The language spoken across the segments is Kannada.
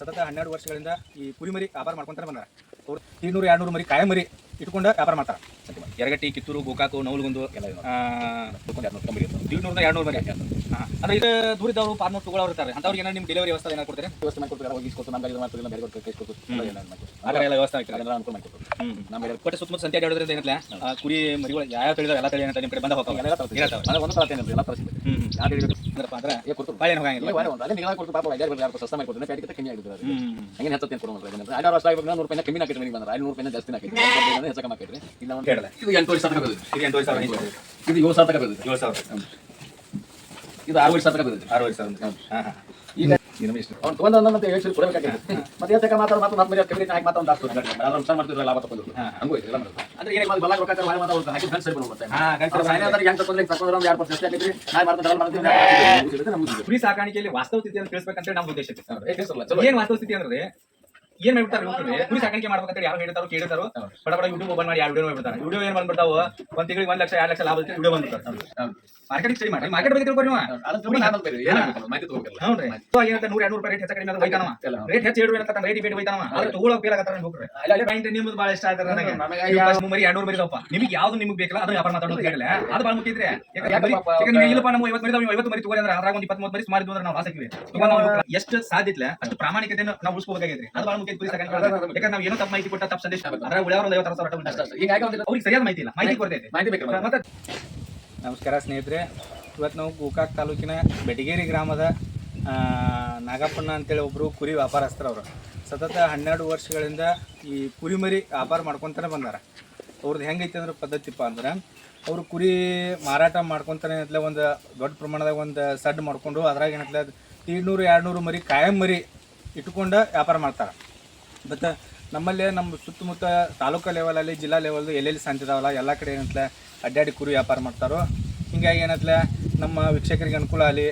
ಸತತ ಹನ್ನೆರಡು ವರ್ಷಗಳಿಂದ ಈ ಕುರಿಮರಿ ವ್ಯಾಪಾರ ಮಾಡ್ಕೊಂತಾರೆ ಬಂದಾರ. ಅವ್ರು ಇನ್ನೂರು ಎರಡ್ನೂರು ಮರಿ ಕಾಯ ಮರಿ ಇಟ್ಕೊಂಡು ವ್ಯಾಪಾರ ಮಾಡ್ತಾರೆ. ಎರಗಟ್ಟಿ ಕಿತ್ತೂರು ಗೋಕಾಕು ನವಲಗುಂದು ದೀಡ್ನೂರಿಂದ ಎರಡ್ನೂರು ಮರಿ ಹಾ. ಅಂದ್ರೆ ಇದು ದೂರಿದ್ದವರು ಪಾರ್ನೂರು ತಗೊಳ್ಳೋರು ಇರ್ತಾರೆ. ಅಂತವ್ರಿಗೆ ಏನಾದ್ರು ನಿಮ್ಮ ಡೆಲಿವರಿ ವ್ಯವಸ್ಥೆ ಏನಾದ್ರು ಕೊಡ್ತಾರೆ? ವ್ಯವಸ್ಥೆ ಮಾಡ್ಕೊಡ್ತಾರೆ ಹೋಗಿ ಇಸ್ಕೊತು ನಮ್ಮ ಗಾಡಿ ಮಾಡ್ತಾರೆ ಬೇರೆ ಕೊಟ್ಟು ಕೈಸ್ಕೊತು ಆ ಥರ ಎಲ್ಲ ವ್ಯವಸ್ಥೆ ಆಗ್ತದೆ. ಅದೆಲ್ಲ ಅನುಕೂಲ ಮಾಡ್ಕೊಡ್ತಾರೆ ನಮ್ಮ ಬೇರೆ ಕೊಟ್ಟೆ ಸುತ್ತಮುತ್ತ ಸಂತೆ ಹೇಳಿದ್ರೆ ಏನಿಲ್ಲ ಕುರಿ ಮರಿಗಳು ಯಾವ ತಳಿದ್ರೆ ಎಲ್ಲ ತಳಿ ಏನಂತ? ನಿಮ್ಮ ಕಡೆ ಬಂದ ಹೋಗ್ತಾವೆ. ಎಲ್ಲ ತರ ಇರತ್ತವೆ. ನಾನು ಒಂದು ತರತೇನೆ ಎಲ್ಲ ತರಿಸಿ ಹ್ಮ್ ಹ್ಮ್. ಯಾರು ಹೇಳಿದ್ರು ಅಂದ್ರಪ್ಪ ಅಂದ್ರೆ ಏ ಕೊಡ್ತು ಬಾಳೆ ಹೋಗಂಗಿಲ್ಲ ಇಲ್ಲ ಒಂದು ಅಲ್ಲೇ ನಿಗಾ ಕೊಡ್ತು ಪಾಪ ಐದಾರು ಯಾರು ಸಸ್ತ ಮಾಡಿ ಕೊಡ್ತಾರೆ ಪ್ಯಾಟಿಗೆ ಕಮ್ಮಿ ಆಗಿದ್ರು ಹ್ಮ್ ಹ್ಮ್. ಹಂಗೆ ಹೆಚ್ಚತ್ತೇನು ಕೊಡೋದು ಐದಾರು ವರ್ಷ ಆಗಿದ್ರೆ ನೂರು ರೂಪಾಯಿ ಕಮ್ಮಿ ಹಾಕಿದ್ರೆ ಮನೆಗೆ ಬಂದ್ರೆ ಐನೂರು ರೂಪಾಯಿ ಜಾಸ್ತಿ ಹಾಕಿದ್ರೆ ಹೆಚ್ಚು ಕಮ್ಮಿ ಹಾಕಿದ್ರೆ ಇಲ್ಲ ಒಂದು ಕೇಳಲ್ಲ. ಇದು ಎಂಟು ಸಾವಿರ ತನಕ ಇದು ಎಂಟೂವರೆ ಸಾವಿರ ಐದು ಸಾವಿರ. ಇದು ಏಳು ಸಾವಿರ ತನಕ ಬೀಳುತ್ತೆ ಏಳು ಸಾವಿರ ಇದು ಆರು ಸಾವಿರ ತನಕ ಬೀಳುತ್ತೆ ಆರೂವರೆ ಸಾವಿರ ಹಾಂ ಹಾಂ ಈಗ ಅವ್ನು ತೊಗೊಂಡ ಅಂತ ಹೇಳಿ ಕೊಡಬೇಕಾಗಿತ್ತು ಮತ್ತೆ ಮಾತಾಡೋ ಮಾತು ಮತ್ತೆ ಕಮ್ಮಿ ಹಾಕಿ ಮಾತಾಡ ಆರಾಮ್ ಸರ್ ಮಾಡ್ತಿದ್ರೆ ಲಾಭ ತಗೊಂಡು ಹಂಗೂ ಎಲ್ಲ ಮಾಡೋದು ಅಂದ್ರೆ ಏನೇ ರೊಕ್ಕ ಮಾಡಿ ಮಾತಾಡೋದು ಹಾಕಿ ಫ್ರೆಂಡ್ಸ್ ಸರಿ ಬರುತ್ತೆ ಹಾ ಗಂಟೆ ಹೆಂಗ್ ತಗೊಂಡ್ರೆ ತಗೊಂಡ್ರೆ ಒಂದು ಎರಡು ಪರ್ಸೆಂಟ್ ಮಾಡ್ತಾರೆ ಮಾಡ್ತೀವಿ ಕುರಿ ಸಾಕಾಣಿಕೆಯಲ್ಲಿ ವಾಸ್ತವ ಸ್ಥಿತಿಯನ್ನು ತಿಳಿಸ್ಬೇಕಂತ ನಮ್ಮ ಉದ್ದೇಶ ಏನ್ ವಾಸ್ತವ ಸ್ಥಿತಿ ಅಂದ್ರೆ ಏನ್ ಮಾಡ್ಬಿಡ್ತಾರೆ ಗೊತ್ತಿದೆ ಕುರಿ ಸಾಕಾಣಿಕೆ ಮಾಡ್ಬೇಕಂತ ಯಾರು ಹೇಳ್ತಾರೋ ಕೇಳ್ತಾರೋ? ಬಡ ಬಡ ಯೂಟ್ಯೂಬ್ ಓಪನ್ ಮಾಡಿ ಯಾವ ವಿಡಿಯೋ ಮಾಡ್ಬಿಡ್ತಾರೆ ವಿಡಿಯೋ ಏನ್ ಬಂದ್ಬಿಡ್ತಾವ? ಒಂದ್ ತಿಂಗಳಿಗೆ ಒಂದ್ ಲಕ್ಷ ಎರಡು ಲಕ್ಷ ಲಾಭ ವಿಡಿಯೋ ಬಂದ್ಬಿಡ್ತಾರೆ. ಮಾರ್ಕೆಟಿಂಗ್ ಸ್ಟಡಿ ಮಾಡಿ. ಮಾರ್ಕೆಟ್ ಬಗ್ಗೆ ತಿಳ್ಕೊರಿ ಏನಂತ ನೂರ ಎರಡ್ನೂರು ರೂಪಾಯಿ ರೇಟ್ ಹೆಚ್ಚ ಕಡಿಮೆ. ರೇಟ್ ಹೆಚ್ಚು ಇಡುವ ಹೋಗ್ರಿ. ಪಾಯಿಂಟ್ ನಿಮ್ದು ಬಹಳ ಇಷ್ಟ ಆಯ್ತಾರೆ ನನಗೆ. ನಮಗೆ ನೀವು ಯಾವ- first ಮರಿ ಎರಡ್ನೂರು ಮರಿ ತಗೋಪ್ಪ. ನಿಮಗೆ ಯಾವ್ದು ನಿಮ್ಗೆ ಬೇಕಲ್ಲ ಅದನ್ನ ವ್ಯಾಪಾರ ಮಾತಾಡೋದು ಕೇಳಿಲ್ಲ ಅದು ಬಹಳ ಮುಖ್ಯ ಇದ್ರೆ. ಯಾಕಂದ್ರೆ ಯಾಕೆ ಮರಿ- ಪಾಪ ಯಾಕಂದ್ರೆ ಇಲ್ಲಪ್ಪ ನಮ್ಮ ಐವತ್ತು ಮರಿ ಐವತ್ತು ಮರಿ ತಗೋರಿ ಅದ್ರಾಗ ಒಂದು ಇಪ್ಪತ್ಮೂವತ್ತು ಮರಿ ಸುಮಾರು ಇದ್ವು ಅಂದ್ರೆ ನಾವು ಆಸಕ್ತಿ ಎಷ್ಟು ಸಾಧ್ಯ ಇತ್ತಲ್ಲ ಅಷ್ಟು ಪ್ರಾಮಾಣಿಕತೆಯನ್ನು ನಾವು ಉಳಿಸ್ಕೋಬೇಕಾಗೈತ್ರಿ ಅದು ಬಹಳ ಕುರಿ ಯಾಕಂದ್ರೆ ನಾವು ಏನೋ ತಪ್ಪು ಮಾಹಿತಿ ಕೊಟ್ಟ ತಪ್ಪು ಸಂದೇಶ ಅದ್ರ ಉಳಿಯವರು ಸಾವಿರ ಅಷ್ಟೇ, ಅವ್ರಿಗೆ ಸರಿಯಾದ ಮಾಹಿತಿ ಇಲ್ಲ. ಮಾಹಿತಿ ಕೊಡ್ತೈತೆ ಮಾಹಿತಿ ಬೇಕು ಮತ್ತೆ ನಮಸ್ಕಾರ ಸ್ನೇಹಿತರೆ. ಇವತ್ತು ನಾವು ಗೋಕಾಕ್ ತಾಲೂಕಿನ ಬೆಟಗೇರಿ ಗ್ರಾಮದ ಆ, ನಾಗಪ್ಪಣ್ಣ ಅಂತೇಳಿ ಒಬ್ಬರು ಕುರಿ ವ್ಯಾಪಾರಸ್ಥರು ಅವರು. ಸತತ ಹನ್ನೆರಡು ವರ್ಷಗಳಿಂದ ಈ ಕುರಿಮರಿ ವ್ಯಾಪಾರ ಮಾಡ್ಕೊತಾನೆ ಬಂದಾರ. ಅವ್ರದ್ದು ಹೆಂಗೈತೆ ಅಂದ್ರೆ ಪದ್ಧತಿಪ್ಪ ಅಂದ್ರೆ ಅವರು ಕುರಿ ಮಾರಾಟ ಮಾಡ್ಕೊತಾನೆ ಏನತ್ಲೆ ಒಂದು ದೊಡ್ಡ ಪ್ರಮಾಣದಾಗ ಒಂದು ಸಡ್ ಮಾಡ್ಕೊಂಡು ಅದ್ರಾಗ ಏನತ್ಲೆ ಎರಡ್ನೂರು ಎರಡ್ನೂರು ಮರಿ ಕಾಯಂ ಮರಿ ಇಟ್ಕೊಂಡು ವ್ಯಾಪಾರ ಮಾಡ್ತಾರೆ. ಮತ್ತು ನಮ್ಮಲ್ಲೇ ನಮ್ಮ ಸುತ್ತಮುತ್ತ ತಾಲೂಕು ಲೆವೆಲಲ್ಲಿ ಜಿಲ್ಲಾ ಲೆವೆಲ್ದು ಎಲ್ಲೆಲ್ಲಿ ಸಂತಿದಾವಲ್ಲ ಎಲ್ಲ ಕಡೆ ಏನಂತಲೆ ಅಡ್ಡಾಡಿ ಕುರಿ ವ್ಯಾಪಾರ ಮಾಡ್ತಾರೋ ಹಿಂಗಾಗಿ ಏನತ್ಲೆ ನಮ್ಮ ವೀಕ್ಷಕರಿಗೆ ಅನುಕೂಲ ಆಗಲಿ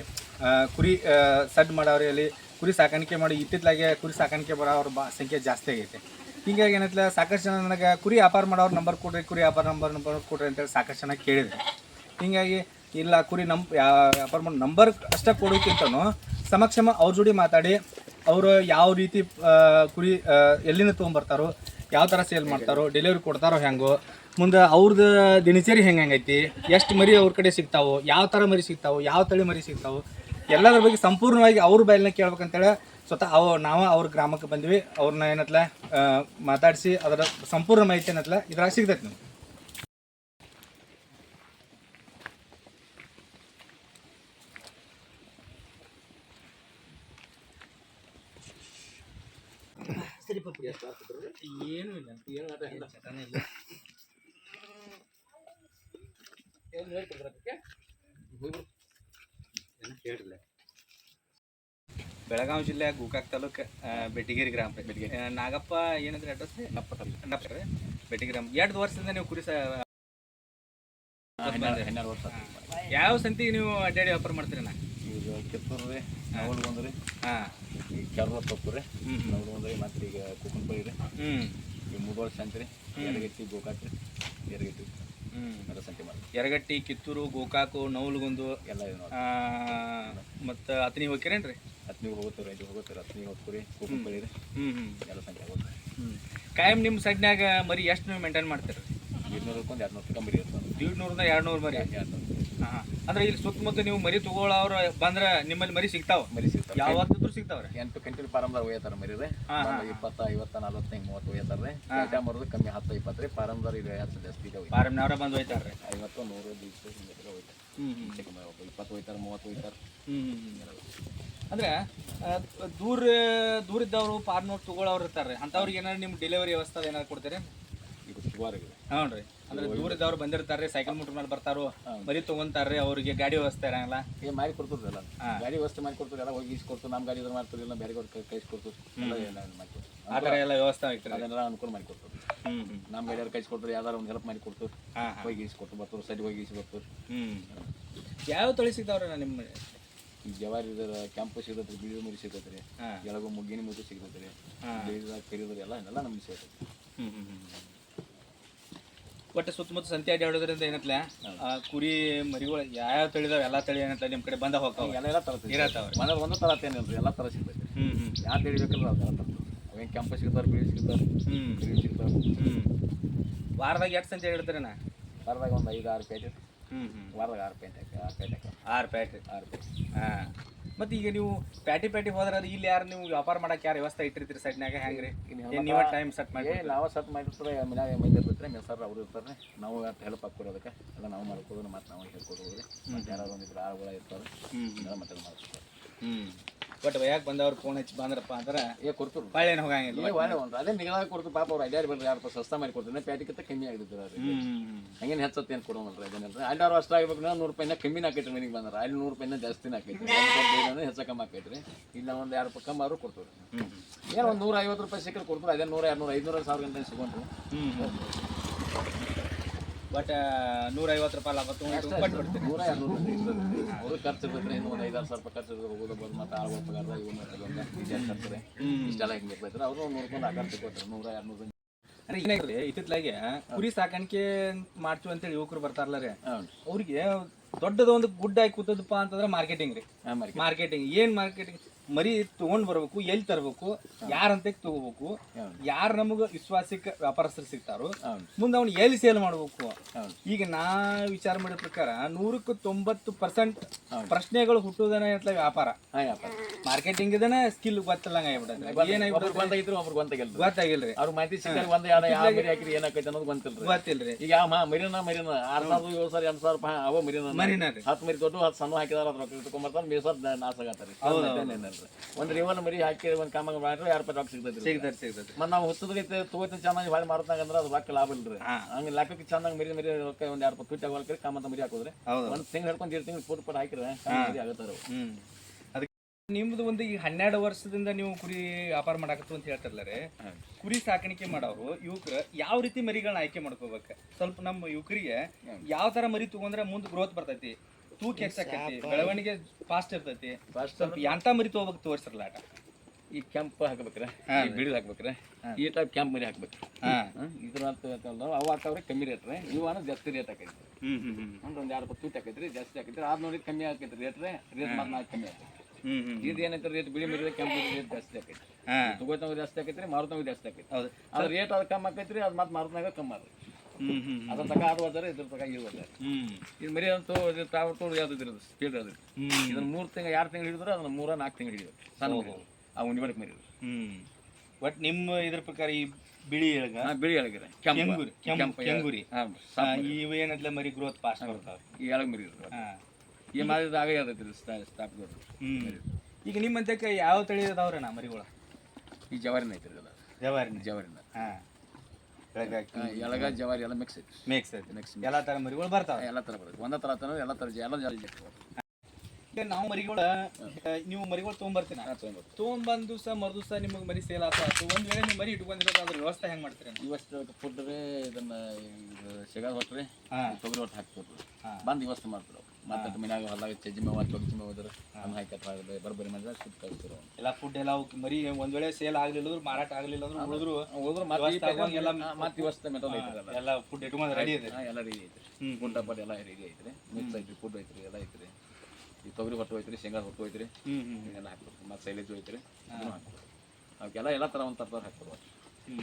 ಕುರಿ ಸಡ್ ಮಾಡೋರು ಅಲ್ಲಿ ಕುರಿ ಸಾಕಾಣಿಕೆ ಮಾಡಿ, ಇತ್ತಿತ್ತಲಾಗೆ ಕುರಿ ಸಾಕಾಣಿಕೆ ಬರೋವ್ರ ಬಾ, ಸಂಖ್ಯೆ ಜಾಸ್ತಿ ಆಗೈತೆ. ಹಿಂಗಾಗಿ ಏನತ್ಲೆ ಸಾಕಷ್ಟು ಜನ ನನಗೆ ಕುರಿ ವ್ಯಾಪಾರ ಮಾಡೋರು ನಂಬರ್ ಕೊಡ್ರಿ, ಕುರಿ ವ್ಯಾಪಾರ ನಂಬರ್ ನಂಬರ್ ಕೊಡ್ರಿ ಅಂತೇಳಿ ಸಾಕಷ್ಟು ಜನ ಕೇಳಿದ್ರು. ಹಿಂಗಾಗಿ ಇಲ್ಲ, ಕುರಿ ನಮ್ಮ ವ್ಯಾಪಾರ ಮಾಡಿ ನಂಬರ್ ಅಷ್ಟೇ ಕೊಡೋಕ್ಕಿಂತನೂ ಸಮಕ್ಷಮ ಅವ್ರ ಜೋಡಿ ಮಾತಾಡಿ ಅವರು ಯಾವ ರೀತಿ ಕುರಿ ಎಲ್ಲಿಂದ ತೊಗೊಂಬರ್ತಾರೋ, ಯಾವ ಥರ ಸೇಲ್ ಮಾಡ್ತಾರೋ ಡೆಲಿವರಿ ಕೊಡ್ತಾರೋ ಹೆಂಗೋ, ಮುಂದೆ ಅವ್ರದ್ದು ದಿನಚರಿ ಹೆಂಗೆ ಹೆಂಗೈತಿ ಎಷ್ಟು ಮರಿ ಅವ್ರ ಕಡೆ ಸಿಗ್ತಾವೋ, ಯಾವ ಥರ ಮರಿ ಸಿಗ್ತಾವೋ, ಯಾವ ತಳಿ ಮರಿ ಸಿಗ್ತಾವೋ, ಎಲ್ಲದ್ರ ಬಗ್ಗೆ ಸಂಪೂರ್ಣವಾಗಿ ಅವ್ರ ಬಯಲನ್ನ ಕೇಳ್ಬೇಕಂತೇಳಿ ಸ್ವತಃ ಅವ, ನಾವು ಅವ್ರ ಗ್ರಾಮಕ್ಕೆ ಬಂದ್ವಿ, ಅವ್ರನ್ನ ಏನತ್ಲ ಮಾತಾಡಿಸಿ, ಅದರ ಸಂಪೂರ್ಣ ಮಾಹಿತಿ ಏನತ್ಲ, ಇದ್ರಾಗ ಸಿಗ್ತೈತೆ ನೀವು ಏನು ಇಲ್ಲ ಬೆಳಗಾವಿ ಜಿಲ್ಲೆ ಗೋಕಾಕ್ ತಾಲೂಕ್ ಬೆಟ್ಟಿಗೇರಿ ಗ್ರಾಮ ಬೆಟ್ಟಿಗೇರಿ. ನಾಗಪ್ಪ ಏನಂದ್ರೆ ಅಡ್ರೆಸ್ ನಪ್ಪ ನಪ್ಪ ಬೆಟಗೇರಿ ಗ್ರಾಮ. ಎರಡು ವರ್ಷದಿಂದ ನೀವು ಕುರಿ ಹನ್ನೆರಡು ವರ್ಷ ಯಾವ ಸಂತಿಗೆ ನೀವು ಅಡ್ಡಾಡಿ ವ್ಯಾಪಾರ ಮಾಡ್ತೀರಿ ನಾ ಕಿತ್ತೂರು ರೀ ನವಲ್ ಬಂದ್ರಿ. ಹಾಂ. ಈಗ ಕೆರಳ ತಪ್ಪು ರೀ ನವಲ್ ಬಂದ್ರಿ ಮತ್ತೆ ಈಗ ಕುಕ್ಕನಪಳ್ಳಿ ರೀ ಹ್ಞೂ ಈಗ ಮುಗೋಳ ಸಂತೆ ರೀ ಎರಗಟ್ಟಿ ಗೋಕಾಕ್ ರೀ ಎರಗಟ್ಟಿ ಹ್ಞೂ ಎಲ್ಲ ಸಂಖ್ಯೆ ಮಾಡಿ. ಯರಗಟ್ಟಿ ಕಿತ್ತೂರು ಗೋಕಾಕು ನೌಲ್ಗೊಂದು ಎಲ್ಲ ಇದೆ ನೋಡಿ ಮತ್ತು ಅತನಿ ರೀ ಹತ್ನಿಗೆ ರೀ ಇದು ಹೋಗುತ್ತೀರಿ ಹತ್ನಿಗೆ ಹೋಗ್ತೀರಿ ಕುಕ್ಕನಪಳ್ಳಿ ರೀ ಹ್ಞೂ ಹ್ಞೂ ಎಲ್ಲ ಸಂಖ್ಯೆ ಹೋಗುತ್ತೆ ಹ್ಞೂ ಕಾಯಂ ನಿಮ್ಮ ಸೈಡ್ನ್ಯಾಗ ಮರಿ ಎಷ್ಟು ನೀವು ಮೇಂಟೈನ್ ಮಾಡ್ತೀರಿ? ಇನ್ನೂರು ನೂರಕ್ಕೊಂದು ಎರಡು ನೂರು ಇರ್ತದೆ ದೀಡ್ ನೂರಿಂದ ಎರಡು ನೂರು ಮರಿ? ಎರಡು ನೂರು ಅಂದ್ರೆ ಇಲ್ಲಿ ಸುತ್ತಮುತ್ತ ನೀವು ಮರಿ ತಗೊಳ್ಳೋರು ಬಂದ್ರೆ ನಿಮ್ಮಲ್ಲಿ ಮರಿ ಸಿಗ್ತಾವ? ಮರಿ ಸಿಗ್ತಾವ. ಯಾವತ್ತಿದ್ರು ಸಿಗ್ತಾವ್ರೆ? ಎಂಟು ಕಂಟಿನ್ಯೂ ಪಾರಂಬರ್ ಒಯ್ಯತಾರ ಮರಿ ರೀ. ಇಪ್ಪತ್ತ ಐವತ್ತ ನಲ್ವತ್ತು ಹಿಂಗೆ ಮೂವತ್ತು ಒಯ್ಯತಾರ ರೀ. ಮರದು ಕಮ್ಮಿ ಹತ್ತು ಇಪ್ಪತ್ತು ರೀ. ಪಾರಂಬರ್ ಇದು ಹತ್ತು ಜಾಸ್ತಿ ಇದೆ ಒಯ್ತಾರೆ. ಬಂದು ಬಂದು ರೀ ಐವತ್ತು ನೂರು ಬೀಸು ಹಿಂಗೆ ಒಯ್ತಾರೆ. ಇಪ್ಪತ್ತು ಒಯ್ತಾರೆ ಮೂವತ್ತು ಒಯ್ತಾರೆ. ಅಂದ್ರೆ ದೂರ ದೂರ ಇದ್ದವರು ಪಾರ್ನೋರ್ ತಗೊಳ್ಳೋರು ಇರ್ತಾರೆ ಅಂಥವ್ರಿಗೆ ಏನಾರು ನಿಮ್ಮ ಡೆಲಿವರಿ ವ್ಯವಸ್ಥೆ ಏನಾರು ಕೊಡ್ತೀರಿ? ಈಗ ಶುಗರ್ ಹ್ಞೂ ರೀ. ಅಂದ್ರೆ ದೂರದವ್ರು ಬಂದಿರ್ತಾರೆ ಸೈಕಲ್ ಮೋಟ್ರ್ ಮೇಲೆ ಬರ್ತಾರೋ ಮರಿ ತಗೊಂತಾರ್ರಿ ಅವ್ರಿಗೆ ಗಾಡಿ ವ್ಯವಸ್ಥೆ ಇರಂಗಿಲ್ಲ. ಏ ಮಾಡಿ ಕೊಡ್ತದಲ್ಲ ಗಾಡಿ ವ್ಯವಸ್ಥೆ ಮಾಡಿ ಕೊಡ್ತಾರೆ ಎಲ್ಲ ಹೋಗಿ ಇಸ್ಕೊಡ್ತು ನಮ್ಮ ಗಾಡಿ ಇದ್ರೆ ಮಾಡ್ತಾರೆ ಇಲ್ಲ ಬೇರೆ ಕೈ ಕೊಡ್ತು ಆ ಥರ ಎಲ್ಲ ವ್ಯವಸ್ಥೆ ಆಗ್ತದೆ. ಅದನ್ನೆಲ್ಲ ಅನುಕೂಲ ಮಾಡಿ ಹ್ಞೂ ನಮ್ಮ ಗಾಡಿಯವ್ರು ಕಳಿಸ್ಕೊಡ್ತಾರೆ ಕೊಡ್ತಾರೆ ಯಾವ್ದಾರು ಒಂದು ಹೆಲ್ಪ್ ಮಾಡಿ ಹಾಂ ಹೋಗಿ ಇಸ್ಕೊಟ್ಟು ಕೊಟ್ಟು ಬರ್ತಾರೆ ಸೈಡ್ ಹೋಗಿ ಈಸಿ ಬರ್ತಾರ. ಯಾವ ತಳಿ ಸಿಗ್ತಾವ್ರಿ ನಿಮ್ಮ ಈಗ ಜವಾರಿ ಇದ್ರೆ ಕೆಂಪು ಸಿಗತ್ರಿ ಬೀಜ ಮುರಿ ಸಿಗತ್ತೆ ರೀ ಹಾಂ. ಎಳಗು ಮುಗ್ಗಿನ ಮುದ್ದು ಸಿಗತ್ತೆ ರೀ ಹಾಂ. ಬೀಜ ಕರಿದ್ರೆ ಎಲ್ಲ ಎಲ್ಲ ನಮ್ಗೆ ಸಿಗತ್ತೆ ಒಟ್ಟು ಸುತ್ತಮುತ್ತ ಸಂತೆ ಅಡ್ಡಾಡೋದ್ರಿಂದ ಏನತ್ಲೆ? ಆ, ಕುರಿ ಮರಿಗಳು ಯಾವ್ಯಾವ ತಳಿದಾವ ಎಲ್ಲಾ ತಳಿ ಏನಂತ ನಿಮ್ಮ ಕಡೆ ಬಂದ ಹೋಗ್ತಾವ. ಎಲ್ಲ ಎಲ್ಲ ಥರ ಇರತ್ತಾವ್ರಿ ಮನೆ ಒಂದು ಥರ ಏನಿಲ್ಲ ಎಲ್ಲ ತರ ಸಿಗ್ತೈತಿ. ಹ್ಮ್ ಯಾವ ತಳಿ ಬೇಕಲ್ಲ ಅದೆಲ್ಲ ಥರ ಅವೇನು ಕೆಂಪು ಸಿಗ್ತಾರೆ ಬಿಳಿ ಸಿಗ್ತಾರೆ ಹ್ಮ್. ಬಿಳಿ ಸಿಗ್ತಾರೆ ಹ್ಮ್. ವಾರದಾಗ ಎಷ್ಟು ಸಂತೆ ಇಡ್ತೀರಣ್ಣ ವಾರದಾಗ ಒಂದು ಐದು ಆರು ಪೇಟೆ ಹ್ಮ್ ಹ್ಞೂ ವಾರದಾಗ ಆರು ಪೇಟೆ ಆರು ಪೇಟೆ ಆರು ಪ್ಯಾಟ್ರಿ ಆರು ಪೇಟೆ ಹಾ. ಮತ್ತೆ ಈಗ ನೀವು ಪ್ಯಾಟಿ ಪ್ಯಾಟಿ ಹೋದ್ರೆ ಅದು ಇಲ್ಲಿ ಯಾರು ನೀವು ವ್ಯಾಪಾರ ಮಾಡಕ್ಕೆ ಯಾರು ವ್ಯವಸ್ಥೆ ಇಟ್ಟಿರ್ತೀರಿ ಸೈಡ್ನಾಗ ಹೆಂಗ್ರಿ ರೀ? ನೀವ ಟೈಮ್ ಸೆಟ್ ಮಾಡಿ ನಾವು ಸೆಟ್ ಮಾಡಿರ್ತಾರೆ ಮನ್ಯಾಗ ಬಿಟ್ಟರೆ ಇರ್ತಾರೆ ಸರ್ ಅವ್ರು ಇರ್ತಾರೆ. ನಾವು ಹೆಲ್ಪ್ ಹಾಕ್ಕೊಡೋದಕ್ಕೆ ಅದಕ್ಕೆ. ಎಲ್ಲ ನಾವು ಮಾಡ್ಕೋದು ಮತ್ತೆ ನಾವು ಹೇಳ್ಕೊಡೋದು. ಮತ್ತೆ ಯಾರು ಒಂದಿದ್ರೆ ಆಳುಗಳ ಇರ್ತಾರೆ. ಹ್ಞೂ ಎಲ್ಲ ಮತ್ತೆ ಮಾಡ್ತಾರೆ ಹ್ಮ್. ಬಟ್ ವಯಾಕ್ ಬಂದವ್ರು ಫೋನ್ ಹಚ್ಚಿ ಬಂದ್ರಪ್ಪ ಅಂದ್ರೆ ಏ ಕೊಡ್ತಾರೆ. ಬಾಳೆನ ಹೋಗಂಗಿಲ್ಲ. ಏ ಒಳ್ಳೆ ಒಂದು ಅದೇ ನಿಗದಾಗ ಕೊಡ್ತು ಪಾಪ ಅವ್ರು ಐದಾರು ಬಂದ್ರೆ ಯಾರು ಸಸ್ತಾ ಮಾಡಿ ಕೊಡ್ತಾರೆ ಪ್ಯಾಟಿಗಿಂತ ಕಮ್ಮಿ ಆಗಿರ್ತಾರೆ ಅದು. ಹಂಗೇನು ಹೆಚ್ಚತ್ತೆ ಏನು ಕೊಡೋಮಲ್ರಿ ಅದೇನಲ್ರಿ ಅಲ್ಲಾರು ಅಷ್ಟು ಆಗ್ಬೇಕು ನೂರು ರೂಪಾಯಿನ ಕಮ್ಮಿ ಹಾಕೈತ್ರಿ ಮನೆಗೆ ಬಂದ್ರೆ. ಅಲ್ಲಿ ನೂರು ರೂಪಾಯಿನ ಜಾಸ್ತಿನ ಹಾಕೈತ್ರಿ. ಹೆಚ್ಚು ಕಮ್ಮಿ ಹಾಕೈತ್ರಿ. ಇಲ್ಲ ಒಂದು ಎರಡು ರೂಪಾಯಿ ಮಾರು ಆದ್ರೂ ಕೊಡ್ತೀವಿ ಹ್ಮ್ ಏನೋ ಒಂದು ನೂರ ಐವತ್ತು ರೂಪಾಯಿ ಸಿಕ್ಕರೆ ಕೊಡ್ತಾರೆ ಅದೇ ನೂರ ಎರಡ್ನೂರ ಐದುನೂರ ಸಾವಿರ ಗಂಟೆ ಸಿಗೊಂಡ್ರು ಹ್ಮ್. ಬಟ್ ನೂರ ಐವತ್ತು ರೂಪಾಯಿ ಲಾಭ ತೊಗೊಂಡು ನೂರ ಎರಡ್ನೂರು ಅವ್ರಿಗೆ ಖರ್ಚು ಇರ್ತೈತ್ರಿ ಇನ್ನೂ ಒಂದು ಐದಾರು ಸಾವಿರ ರೂಪಾಯಿ ಖರ್ಚು ಇರ್ತದೆ ಹೋಗೋದು ಬಂದು ಮತ್ತೆ ಆಳುಗಳ ಪಗಾರ ಇವು ಮತ್ತೆ ಇದೊಂದು ಇದೇನು ಖರ್ಚು ಇಷ್ಟೆಲ್ಲ ಹಿಂಗೆ ಅವರು ನೋಡ್ಕೊಂಡು ನೂರ ಎರಡ್ನೂರು ಅಂದ್ರೆ ಇತ್ತಿತ್ಲಾಗೆ ಕುರಿ ಸಾಕಾಣಿಕೆ ಮಾಡ್ತೀವಿ ಅಂತೇಳಿ ಯುವಕರು ಬರ್ತಾರಲ್ಲ ರೀ. ಅವ್ರಿಗೆ ದೊಡ್ಡದೊಂದು ಗುಡ್ಡ ಗುಡ್ ಆಗಿ ಕೂತದಪ್ಪ ಅಂತಂದ್ರೆ ಮಾರ್ಕೆಟಿಂಗ್ ರೀ. ಮಾರ್ಕೆಟಿಂಗ್ ಏನ್ ಮಾರ್ಕೆಟಿಂಗ್ ಮರಿ ತಗೊಂಡ್ ಬರ್ಬೇಕು ಎಲ್ಲಿ ತರಬೇಕು ಯಾರಂತ ತಗೋಬೇಕು ಯಾರು ನಮಗೆ ವಿಶ್ವಾಸಕ್ಕೆ ವ್ಯಾಪಾರಸ್ಥರು ಸಿಗ್ತಾರೋ ಮುಂದೆ ಅವ್ನು ಎಲ್ಲಿ ಸೇಲ್ ಮಾಡ್ಬೇಕು? ಈಗ ನಾ ವಿಚಾರ ಮಾಡಿದ ಪ್ರಕಾರ ನೂರಕ್ಕೆ ತೊಂಬತ್ತು ಪರ್ಸೆಂಟ್. ಪ್ರಶ್ನೆಗಳು ಹುಟ್ಟುದನ ಇರ್ತವೆ ವ್ಯಾಪಾರ. ಮಾರ್ಕೆಟಿಂಗ್ ಇದನ್ನ ಸ್ಕಿಲ್ ಗೊತ್ತಿಲ್ಲಂಗ ಗೊತ್ತಾಗಿಲ್ರಿ. ಅವ್ರ ಮಾಹಿತಿ ಒಂದ್ ಯಾವ ಮರಿ ಹಾಕಿರಿ ಏನಾಕೈತೆ ಅನ್ನೋದು ಗೊತ್ತಿಲ್ರಿ. ಗೊತ್ತಿಲ್ರಿ. ಈಗ ಮರಿನ ಮರಿನ ಆರ್ ಏಳು ಸಾವಿರ ಎಂಟು ಸಾವಿರ ಅವ ಮರಿನ ಮರಿನ ಹತ್ತು ಮರಿ ದೊಡ್ಡ ಹತ್ತು ಸಣ್ಣ ಹಾಕಿದಾರ ಅದ್ರ ರೊಕ್ಕ ಇಟ್ಕೊಂಬರ್ತಾರೆ ಮೇಸರ್ ನಾಶ ಆಗತ್ತಾರೆ ಒಂದ್ ರೇವನ್ ಮರಿ ಹಾಕಿ ಒಂದು ಕಾಮಾಗ ಮಾಡಿದ್ರೆ ಎರಡು ರೂಪಾಯಿ ರೊಕ್ಕ ಸಿಗ್ತೈತಿ ಸಿಗ್ತದೆ ಸಿಗ್ತದೆ ಮತ್ತೆ ನಾವು ಹೊತ್ತದೈತೆ ಚೆನ್ನಾಗಿ ಭಾಳ ಮಾರುತ್ತಾಗ ಅಂದ್ರೆ ಅದು ರೊಕ್ಕ ಲಾಭ ಇಲ್ರಿ. ಹಂಗೆ ಲೆಕ್ಕಕ್ಕೆ ಚೆನ್ನಾಗಿ ಮರಿ ಮರಿ ರೊಕ್ಕ ಒಂದ್ ಎರಡು ರೂಪಾಯಿ ತುಟ್ಟಿ ಆಗೋಲ್ಕರಿ ಕಾಮಂತ ಮರಿ ಹಾಕೋದ್ರೆ. ಒಂದು ತಿಂಗಳು ಹಿಡ್ಕೊಂಡು ಎರಡು ತಿಂಗಳು ಪೂಟ್ ಪೂಟ್ ಹಾಕಿದ್ರೆ ಮರಿ ಆಗತ್ತಾರ ನಿಮ್ದು ಒಂದು ಈಗ ಹನ್ನೆರಡು ವರ್ಷದಿಂದ ನೀವು ಕುರಿ ವ್ಯಾಪಾರ ಮಾಡಾಕತ್ತು ಅಂತ ಹೇಳ್ತಾರಲ್ಲ ರೀ. ಕುರಿ ಸಾಕಾಣಿಕೆ ಮಾಡೋರು ಯುವಕರು ಯಾವ ರೀತಿ ಮರಿಗಳನ್ನ ಆಯ್ಕೆ ಮಾಡ್ಕೋಬೇಕು? ಸ್ವಲ್ಪ ನಮ್ಮ ಯುವಕರಿಗೆ ಯಾವ ತರ ಮರಿ ತಗೊಂಡ್ರೆ ಮುಂದೆ ಗ್ರೋತ್ ಬರ್ತೈತಿ? ತೂಕ ಹೆಚ್ಚಾಕತಿ ಬೆಳವಣಿಗೆ ಫಾಸ್ಟ್ ಇರ್ತೈತಿ. ಫಾಸ್ಟ್ ಸ್ವಲ್ಪ ಎಂತ ಮರಿ ತಗೋಬೇಕು ತೋರಿಸ್ರಲ್ಲ ಆಟ. ಈ ಕೆಂಪ್ ಹಾಕ್ಬೇಕ್ರೆ ಈ ಬಿಳಿ ಹಾಕ್ಬೇಕ್ರೆ ಈ ಟೈಪ್ ಕೆಂಪ್ ಮರಿ ಹಾಕ್ಬೇಕು ಇದ್ರ ಅವು ಹಾಕವ್ರೆ ಕಮ್ಮಿ ರೇಟ್ ರೀ. ಇವು ಅನ್ನೋ ಜಾಸ್ತಿ ರೇಟ್ ಹಾಕೈತಿ ಅಂದ್ರೆ ಒಂದ್ ಎರಡು ತೂಟ ಹಾಕೈತ್ರಿ ಜಾಸ್ತಿ ಆಕೈತ್ರಿ ಆದ್ ನೋಡಿ ಕಮ್ಮಿ ಹಾಕೈತಿ ರೇಟ್ ರೀ. ರೇಟ್ ಮಾತ್ರ ನಾಲ್ಕು ಕಮ್ಮಿ ಹಾಕೈತಿ ಇದು ಏನೈತೆ ರೇಟ್ ಬಿಳಿ ಮರಿ ಕೆಂಪು ರೇಟ್ ಜಾಸ್ತಿ ಹಾಕೈತಿ ತಗೋತಾವ್ ಜಾಸ್ತಿ ಆಕೈತ್ರಿ ಮಾರುತಾವ್ ಜಾಸ್ತಿ ಹಾಕೈತಿ ಹೌದು. ಅದ್ರ ರೇಟ್ ಅದು ಕಮ್ಮಿ ಆಕೈತ್ರಿ ಅದು ಮತ್ತೆ ಮಾರುತನಾಗ ಕಮ್ಮಿ ಹ್ಮ್ ಅದ್ರ ತಕ ಅದು ಹೋದ್ರೆ ಇದ್ರ ತಕ ಇದು ಹೋದ್ರೆ ಹ್ಮ್. ಇದು ಮರಿ ಅಂತೂ ಇದು ತಾವು ತೋಡು ಯಾವ್ದು ಇದ್ರದ್ದು ಸ್ಪೀಡ್ ಅದು. ಇದನ್ನ ಮೂರು ತಿಂಗಳು ಎರಡು ತಿಂಗಳು ಹಿಡಿದ್ರು ಅದನ್ನ ಮೂರ ನಾಲ್ಕು ತಿಂಗಳು ಹಿಡಿಯೋದು ಸಣ್ಣ ಮರಿ. ಆ ಉಂಡಿ ಬಡಕ್ ಮರಿ ಹ್ಮ್. ಬಟ್ ನಿಮ್ಮ ಇದ್ರ ಪ್ರಕಾರ ಈ ಬಿಳಿ ಎಳಗ? ಬಿಳಿ ಎಳಗಿರೆ ಕೆಂಗುರಿ. ಕೆಂಪು ಕೆಂಗುರಿ. ಇವು ಏನಂತಲೇ ಮರಿ ಗ್ರೋತ್ ಪಾಸ್ ಬರ್ತಾವೆ. ಈ ಎಳಗ ಮರಿ ಈ ಮಾಡಿದ ಆಗೇ ಇರ್ತೈತಿ ಸ್ಟಾಪ್ ದೊಡ್ಡ ಈಗ ನಿಮ್ಮ ಯಾವ ತಳಿ ಅದಾವ್ರಿ ನಾ ಮರಿಗಳು? ಈ ಜವಾರಿನ ಐತಿ ಜವಾರಿನ ಜವಾರಿನ ಹಾ. ಎಳಗ ಜವಾರಿ ಎಲ್ಲ ಮಿಕ್ಸ್ ಐತಿ ಮೇಕ್ಸ್ ಐತಿ ಮಿಕ್ಸ್ ಎಲ್ಲಾ ತರ ಮರಿಗಳು ಬರ್ತಾವ? ಎಲ್ಲ ತರ ಬರುತ್ತೆ. ಒಂದೇ ಥರ ತನ ಎಲ್ಲ ಥರ ಜ- ಎಲ್ಲ ಜಾರಿ. ಈಗ ನಾವು ಮರಿಗಳ ನೀವು ಮರಿಗಳು ತೊಗೊಂಬರ್ತೀನಿ. ತೊಗೊಂಬಂದ್ ದಿವಸ ಮರು ದಿವಸ ನಿಮಗೆ ಮರಿ ಸೇಲ್ ಆತ ಒಂದು ವೇಳೆ ನೀವು ಮರಿ ಇಟ್ಕೊಂಡಿರೋದು ಅದ್ರ ವ್ಯವಸ್ಥೆ ಹೆಂಗ್ ಮಾಡ್ತೀರಿ? ಇವಷ್ಟು ಫುಡ್ ರೀ ಇದನ್ನ ಇದು ಶೇಂಗಾ ಹೊಟ್ಟು ರೀ ತೊಗರಿ ಹೊಟ್ಟು ಹಾಕ್ತಿರ್ತೀವಿ. ಬಂದು ವ್ಯವಸ್ಥೆ ಮಾಡ್ತಾರೆ ಮತ್ತೆ ಮನ್ಯಾಗ ಹೊಲ್ದಾಗ ಚಜ್ಜಿ ಮೇವು ಅಥವಾ ಚಜ್ಜಿ ಮೇವು ಇದ್ರೆ ಅದನ್ನ ಹಾಕಿ ಬರ್ಬರಿ ಮಾಡಿದ್ರೆ ಸುಟ್ಟು ಕಳಿಸ್ತಾರೆ ಎಲ್ಲ ಫುಡ್ ಎಲ್ಲ ಅವಕ್ಕೆ ಮರಿ ಒಂದ್ ವೇಳೆ ಸೇಲ್ ಆಗಲಿಲ್ಲ ಅಂದ್ರೆ ಮಾರಾಟ ಆಗಲಿಲ್ಲ ಅಂದ್ರೆ ಉಳಿದ್ರು. ಹೋದ್ರೆ ಮತ್ತೆ ಎಲ್ಲ ಮತ್ತೆ ವ್ಯವಸ್ಥೆ ಮೆಟಲ್ ಐತ್ರಿ ಎಲ್ಲ ಫುಡ್ ಇಟ್ಕೊಂಡು ರೆಡಿ ಇದೆ. ಎಲ್ಲ ರೆಡಿ ಐತ್ರಿ. ಹ್ಞೂ ಫುಡ್ ಎಲ್ಲಾ ಎಲ್ಲ ರೆಡಿ ಐತ್ರಿ. ಮಿಕ್ಸ್ ಐತ್ರಿ ಫುಡ್ ಐತ್ರಿ ಎಲ್ಲ ಐತ್ರಿ. ಈ ತೊಗರಿ ಹೊಟ್ಟು ಐತ್ರಿ ಶೇಂಗಾ ಹೊಟ್ಟು ಐತ್ರಿ. ಹ್ಮ್ ಹ್ಮ್. ಇದೆಲ್ಲ ಹಾಕ್ಬೇಕು. ಮತ್ತೆ ಸೈಲೇಜ್ ಐತ್ರಿ. ಹಾಕ್ಬೇಕು. ಅವಕ್ಕೆಲ್ಲ ಎಲ್ಲ ಥರ ಒಂದು ಥರ ಹಾಕ್ಬೇಕು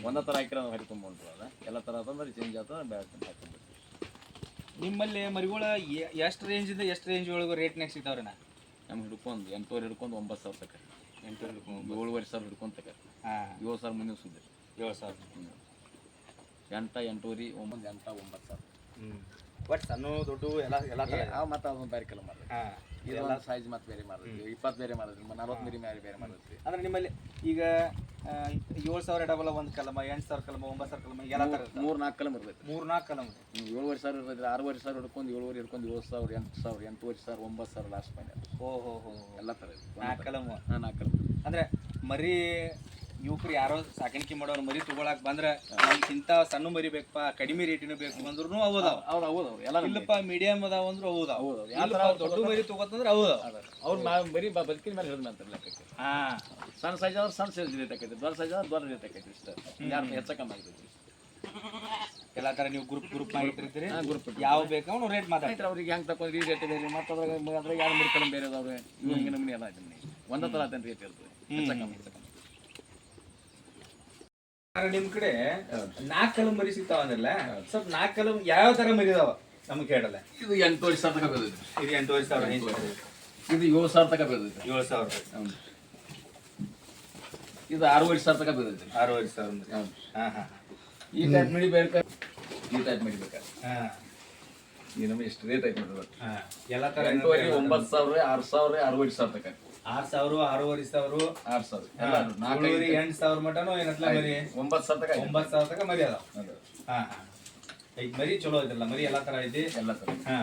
ಒಂದೇ ಥರ ಹಾಕಿರೋ ನಾವು ಹರಿಕೊಂಡ್ಬಂದ್ರು ಅದ ಎಲ್ಲ ಥರ ಅಂತಂದ್ರೆ ಚೇಂಜ್ ಆಗ್ತದೆ ಬೇರೆ ಹಾಕ್ಕೊಂಡು ನಿಮ್ಮಲ್ಲಿ ಮರಿಗಳ ಎಷ್ಟು ರೇಂಜ್ ಇಂದ ಎಷ್ಟು ರೇಂಜ್ ಒಳಗೆ ರೇಟ್ ನೆಕ್ಸ್ಟ್ ಸಿಗ್ತಾವ್ರಿ ನಾ? ನಮ್ಗೆ ಹಿಡ್ಕೊಂಡು ಎಂಟೂವರೆ ಹಿಡ್ಕೊಂಡು ಒಂಬತ್ತು ಸಾವಿರ ತಕ. ಹಿಡ್ಕೊಂಡು ಏಳುವರೆ ಸಾವಿರ ಹಿಡ್ಕೊಂಡು ತಕ. ಹಾಂ. ಏಳು ಸಾವಿರ ಮುಂದೆ ಸುದ್ದಿ. ಏಳು ಸಾವಿರ. ಎಂಟ ಎಂಟೂವರೆ ಒಂಬತ್ತು. ಎಂಟ ಒಂಬತ್ತು ಸಾವಿರ. ಹ್ಮ್. ಬಟ್ ಸಣ್ಣ ದೊಡ್ಡ ಎಲ್ಲ ಎಲ್ಲ ತರ ಆ ಮತ್ತೆ ಅದೊಂದು ಬೇರೆ ಕೆಲ ಮಾಡಿದ್ರಿ ಹಾ. ಇದೆಲ್ಲ ಸೈಜ್ ಮತ್ತೆ ಬೇರೆ ಮಾಡಿದ್ರಿ ಇಪ್ಪತ್ತು ಬೇರೆ ಮಾಡಿದ್ರಿ ನಲ್ವತ್ತು ಮಿರಿ ಬೇರೆ ಬೇರೆ ಮಾಡಿದ್ರಿ ಅಂದ್ರೆ ನಿಮ್ಮಲ್ಲಿ ಈಗ ಏಳು ಸಾವಿರ ಡಬಲ್ ಒಂದು ಕಲಮ ಎಂಟು ಸಾವಿರ ಕಲಮ ಒಂಬತ್ತು ಸಾವಿರ ಕಲಮ ಎಲ್ಲ ತರ ಮೂರು ನಾಲ್ಕು ಕಲಮ್ ಇರ್ಬೇಕು. ಮೂರು ನಾಲ್ಕು ಕಲಮ ಏಳುವರೆ ಸಾವಿರ ಇರ್ತೈತ್ರಿ ಆರೂವರೆ ಸಾವಿರ ಹಿಡ್ಕೊಂಡು ಏಳುವರೆ ಹಿಡ್ಕೊಂಡು ಏಳು ಸಾವಿರ ಎಂಟು ಸಾವಿರ ಎಂಟೂವರೆ ಸಾವಿರ ಒಂಬತ್ತು ಸಾವಿರ ಲಾಸ್ಟ್ ಫೈನಲ್ ಓ ಹೋ ಹೋ ಎಲ್ಲ ಥರ ನಾಲ್ಕು ಕಲಮ. ಹಾಂ ನಾಲ್ಕು ಕಲಮ. ಅಂದ್ರೆ ಮರಿ ಯುವಕರು ಯಾರೋ ಸಾಕಾಣಿಕೆ ಮಾಡೋರು ಮರಿ ತಗೊಳಕ್ ಬಂದ್ರ ಇಂತ ಸಣ್ಣ ಮರಿ ಬೇಕಪ್ಪ ಕಡಿಮೆ ರೇಟಿನ ಬೇಕು ಅಂದ್ರೂ ಅವದಾವ ಅವ್ರು ಹೌದು ಅವ್ರು ಎಲ್ಲ ಇಲ್ಲಪ್ಪ ಮೀಡಿಯಂ ಅದಾವ ಅಂದ್ರು ಹೌದಾ ಹೌದು ದೊಡ್ಡ ಮರಿ ತಗೋತಂದ್ರೆ ಹೌದಾ ಅವ್ರ ಮರಿ ಬದುಕಿನ ಮೇಲೆ ಹಿಡಿದು ಅಂತಾರೆ ಲೆಕ್ಕಕ್ಕೆ. ಹಾ. ಸಣ್ಣ ಸೈಜ್ ಆದ್ರೆ ಸಣ್ಣ ಸೈಜ್ ರೇಟ್ ಆಕೈತಿ ದೊಡ್ಡ ಸೈಜ್ ಆದ್ರೆ ದೊಡ್ಡ ರೇಟ್ ಆಕೈತಿ ಇಷ್ಟ ಯಾರು ಹೆಚ್ಚ ಕಮ್ಮಿ ಆಗ್ತೈತಿ ಎಲ್ಲಾ ತರ ನೀವು ಗ್ರೂಪ್ ಗ್ರೂಪ್ ಮಾಡಿರ್ತೀರಿ ಗ್ರೂಪ್ ಯಾವ ಬೇಕು ಅವ್ನು ರೇಟ್ ಮಾತಾಡ್ತಾರೆ ಆಯ್ತು ಅವ್ರಿಗೆ ಹೆಂಗೆ ತಕೊಂಡ್ರಿ? ಈ ರೇಟ್ ಇದೆ ಮತ್ತೆ ಅದ್ರಾಗ ಅದ್ರಾಗ ಎರಡು ಮೂರು ಬೇರೆ ಅದಾವ್ರೆ ಇವ್ ಹಿಂಗೆ ನಮ್ಗೆ ಎಲ್ಲ ಐತೆ ಒಂದೇ ಥರ ಅದನ್ನ ರೇಟ್ ಇರ್ತದೆ. ಹೆಚ್ಚ ಕಮ್ಮಿ. ನಿಮ್ ಕಡೆ ನಾಲ್ಕು ಕಲಂ ಮರಿ ಸಿಗ್ತಾವ ಅಂದ್ರಲ್ಲ ಸ್ವಲ್ಪ ನಾಲ್ಕು ಕಲಂ ಯಾವ ತರ ಮರಿ ಇದಾವ ನಮ್ಗೆ ಹೇಳಲ್ಲ ಇದು ಎಂಟು ವರ್ಷ ತನಕ ಬೆಳೆದೈತೆ ಇದು ಎಂಟೂವರೆ ಸಾವಿರ. ಇದು ಏಳು ಸಾವಿರ ತನಕ ಬೆಳೆದೈತೆ ಏಳು ಸಾವಿರ. ಇದು ಆರೂವರೆ ಸಾವಿರ ತನಕ ಬೆಳೆದೈತೆ ಆರೂವರೆ ಸಾವಿರ ಮರಿ ಹಾ ಹಾ ಈ ಟೈಪ್ ಮಡಿ ಬೇಕಾ? ಈ ಟೈಪ್ ಮಡಿ ಬೇಕಾ? ಹಾ. ಈ ನಮಗೆ ಎಷ್ಟು ರೇಟ್ ಐತೆ ನೋಡ್ರಿ ಹಾ ಎಲ್ಲಾ ತರ ಎಂಟೂವರೆ ಒಂಬತ್ತು ಸಾವಿರ ಆರು ಸಾವಿರ ಅರವತ್ತು ಸಾವಿರ ತಕ ಆರ್ ಸಾವಿರ ಆರೂವರೆ ಸಾವಿರ. ಆರು ಸಾವಿರ. ಎಲ್ಲ ನಾಲ್ಕೈದು ಎಂಟು ಸಾವಿರ ಮಟನು ಏನತ್ಲ ಮರಿ? ಒಂಬತ್ತು ಸಾವಿರ ತಕ ಐತೆ. ಒಂಬತ್ತು ಸಾವಿರ ತನಕ ಮರಿ ಅದಾವ. ಅದು ಹಾ ಹಾ. ಈಗ ಮರಿ ಚಲೋ ಐತಲ್ಲ ಮರಿ ಎಲ್ಲಾ ತರ ಐತಿ? ಎಲ್ಲ ಥರ ಹಾ.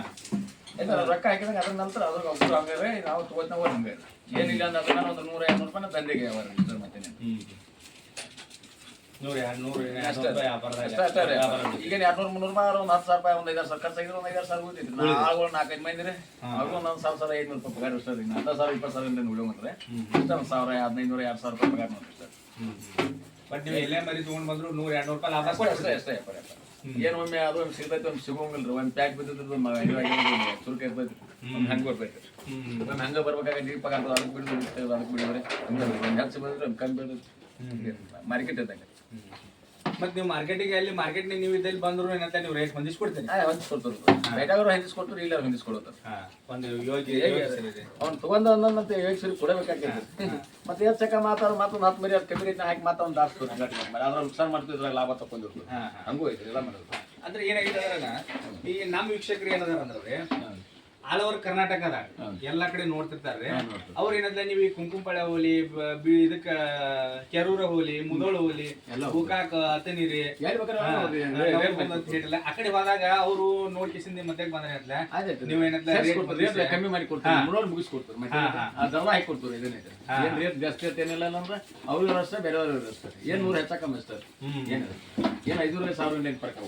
ಇಲ್ಲ ರೊಕ್ಕ ಹಾಕಿದಾಗ ಅದ್ರ ನಂತರ ಅದ್ರ ಒಬ್ಬರು ಹಂಗಾರೆ ನಾವು ತಗೋದ್ ನಾವು ಹಂಗೆ ಏನಿಲ್ಲ ಅಂದ್ರೆ ಅದನ್ನ ಒಂದು ನೂರ ಐನೂರು ರೂಪಾಯಿ ದಂಡೆಗೆ ಅವ್ರ ಮತ್ತೆ. ಹ್ಮ್. ನೂರ ಎರಡು ನೂರ ಅಷ್ಟೇ. ಈಗ ಎರಡ್ನೂರು ಮುನ್ನೂರು ರೂಪಾಯಿ ಒಂದು ಹತ್ತು ಸಾವಿರ ರೂಪಾಯಿ ಒಂದು ಐದಾರು ಸಾವಿರ ಖರ್ಚಾಗಿದ್ರೆ ಒಂದು ಐದಾರು ಸಾವಿರ ಉಳಿತೈತಿ. ಆಳುಗಳು ನಾಲ್ಕೈದು ಮಂದಿ ರೀ ಒಂದು ಸಾವಿರ ಸಾವಿರ ಐದುನೂರು ರೂಪಾಯಿ ಪಗಾರ ಇಷ್ಟ ಹತ್ತು ಸಾವಿರ ಇಪ್ಪತ್ತು ಸಾವಿರ ಉಳಿಯೋ ಮಾತ್ರ. ಇಷ್ಟ ಒಂದು ಸಾವಿರ ಎರಡು ಸಾವಿರ ರೂಪಾಯಿ ಪಗಾರ ನೋಡ್ರಿ ಸರ್. ಬಟ್ ನೀವು ಎಲ್ಲೇ ಮರಿ ತೊಗೊಂಡು ಬಂದ್ರು ನೂರ ಎರಡು ರೂಪಾಯಿ ಲಾಭ ಅಷ್ಟೇ ಅಷ್ಟೇ ಏನು ಒಮ್ಮೆ ಅದು ಒಮ್ಮೆ ಸಿಗ್ತೈತೆ ಒಮ್ಮೆ ಸಿಗೋಂಗಿಲ್ಲ ಒಂದು ಪ್ಯಾಕ್ ಬಿದ್ದಿದ್ದು ಚುರುಕ ಇರ್ತೈತಿ. ಒಂದು ಹಂಗೆ ಬರ್ತೈತೆ. ಒಮ್ಮೆ ಹಂಗೆ ಬರ್ಬೇಕಾದ್ರೆ ನೀರು ಪಗಾರ ಅದಕ್ಕೆ ಬಿಡಿದ್ರೆ ಅದಕ್ಕೆ ಬಿಡಿದ್ರೆ ಒಂದು ಹೆಚ್ಚು ಬಂದ್ರೆ ಒಂದು ಕಮ್ಮಿ ಬರ್ತೈತೆ ಮಾರ್ಕೆಟ್ ಇದ್ದಂಗೆ. ಮತ್ ನೀವು ಮಾರ್ಕೆಟಿಗೆ ಅಲ್ಲಿ ಮಾರ್ಕೆಟ್ ನೀವು ಇದ್ದಲ್ಲಿ ಬಂದ್ರು ಏನಂತ ನೀವು ರೇಟ್ ಹೊಂದಿಸ್ಕೊಡ್ತೀನಿ ಹೊಂದಿಸ್ಕೊಡ್ತಾರೆ ಬೇಕಾದ್ರು ಹೊಂದಿಸ್ಕೊಡ್ತಾರೆ ಇಲ್ಲ ಹೊಂದಿಸ್ಕೊಡ್ತಾರೆ ಹಾ ಒಂದು ಯೋಜನೆ. ಅವ್ನು ತಗೊಂಡ ಒಂದೊಂದಂತ ಏಳು ಸರಿ ಕೊಡಬೇಕಾಗ್ತೈತೆ ಮತ್ತೆ ಚಕ ಮಾತಾಡೋ ಮಾತ್ರ ಹತ್ತು ಮರಿ ಕಮ್ಮಿ ರೇಟ್ನ ಹಾಕಿ ಮತ್ತೊಂದು ದಾಸ್ತು ಅದ್ರ ನುಕ್ಸಾನ್ ಮಾಡ್ತಿದ್ರೆ ಲಾಭ ಹಾ ಹಂಗೂ ಐತೆ ಎಲ್ಲ ಮಾಡೋದು. ಅಂದ್ರೆ ಏನಾಗಿದೆ ಅಂದ್ರೆ ಈ ನಮ್ಮ ವೀಕ್ಷಕರು ಏನದಾರ ಅಂದ್ರೆ ಆಲ್ ಓವರ್ ಕರ್ನಾಟಕದಾಗ ಎಲ್ಲಾ ಕಡೆ ನೋಡ್ತಿರ್ತಾರೆ. ಅವ್ರ ಏನಂದ್ರೆ ನೀವು ಈ ಕುಂಕುಂಪಳೆ ಹೋಲಿ ಇದಕ್ಕ ಕೆರೂರ ಹೋಲಿ ಮುದೋಳ ಹೋಲಿ ಗೋಕಾಕ ಅತನಿರಿ. ಆ ಕಡೆ ಹೋದಾಗ ಅವರು ನೋಡ್ಕಿಸಿಂದ ಮತ್ತೆ ಬಂದ್ರೆ ನೀವ್ ಏನಂತ ಕಮ್ಮಿ ಮಾಡಿ ಕೊಡ್ತಾರೆ ಮುಗಿಸ್ಕೊಡ್ತಾರೆ ದರ್ವಾ ಹಾಕಿ ಕೊಡ್ತಾರೆ ಏನ್ ರೇಟ್ ಜಾಸ್ತಿ ಐತೆ ಏನಿಲ್ಲ ಅಂದ್ರೆ ಅವ್ರು ಅಷ್ಟೇ ಬೇರೆಯವ್ರು ಅಷ್ಟೇ. ಏನ್ ನೂರು ಹೆಚ್ಚ ಕಮ್ಮಿ ಏನು. ಏನು ಏನ್ ಐದೂವರೆ ಸಾವಿರ ಏನು ಪರ್ಕ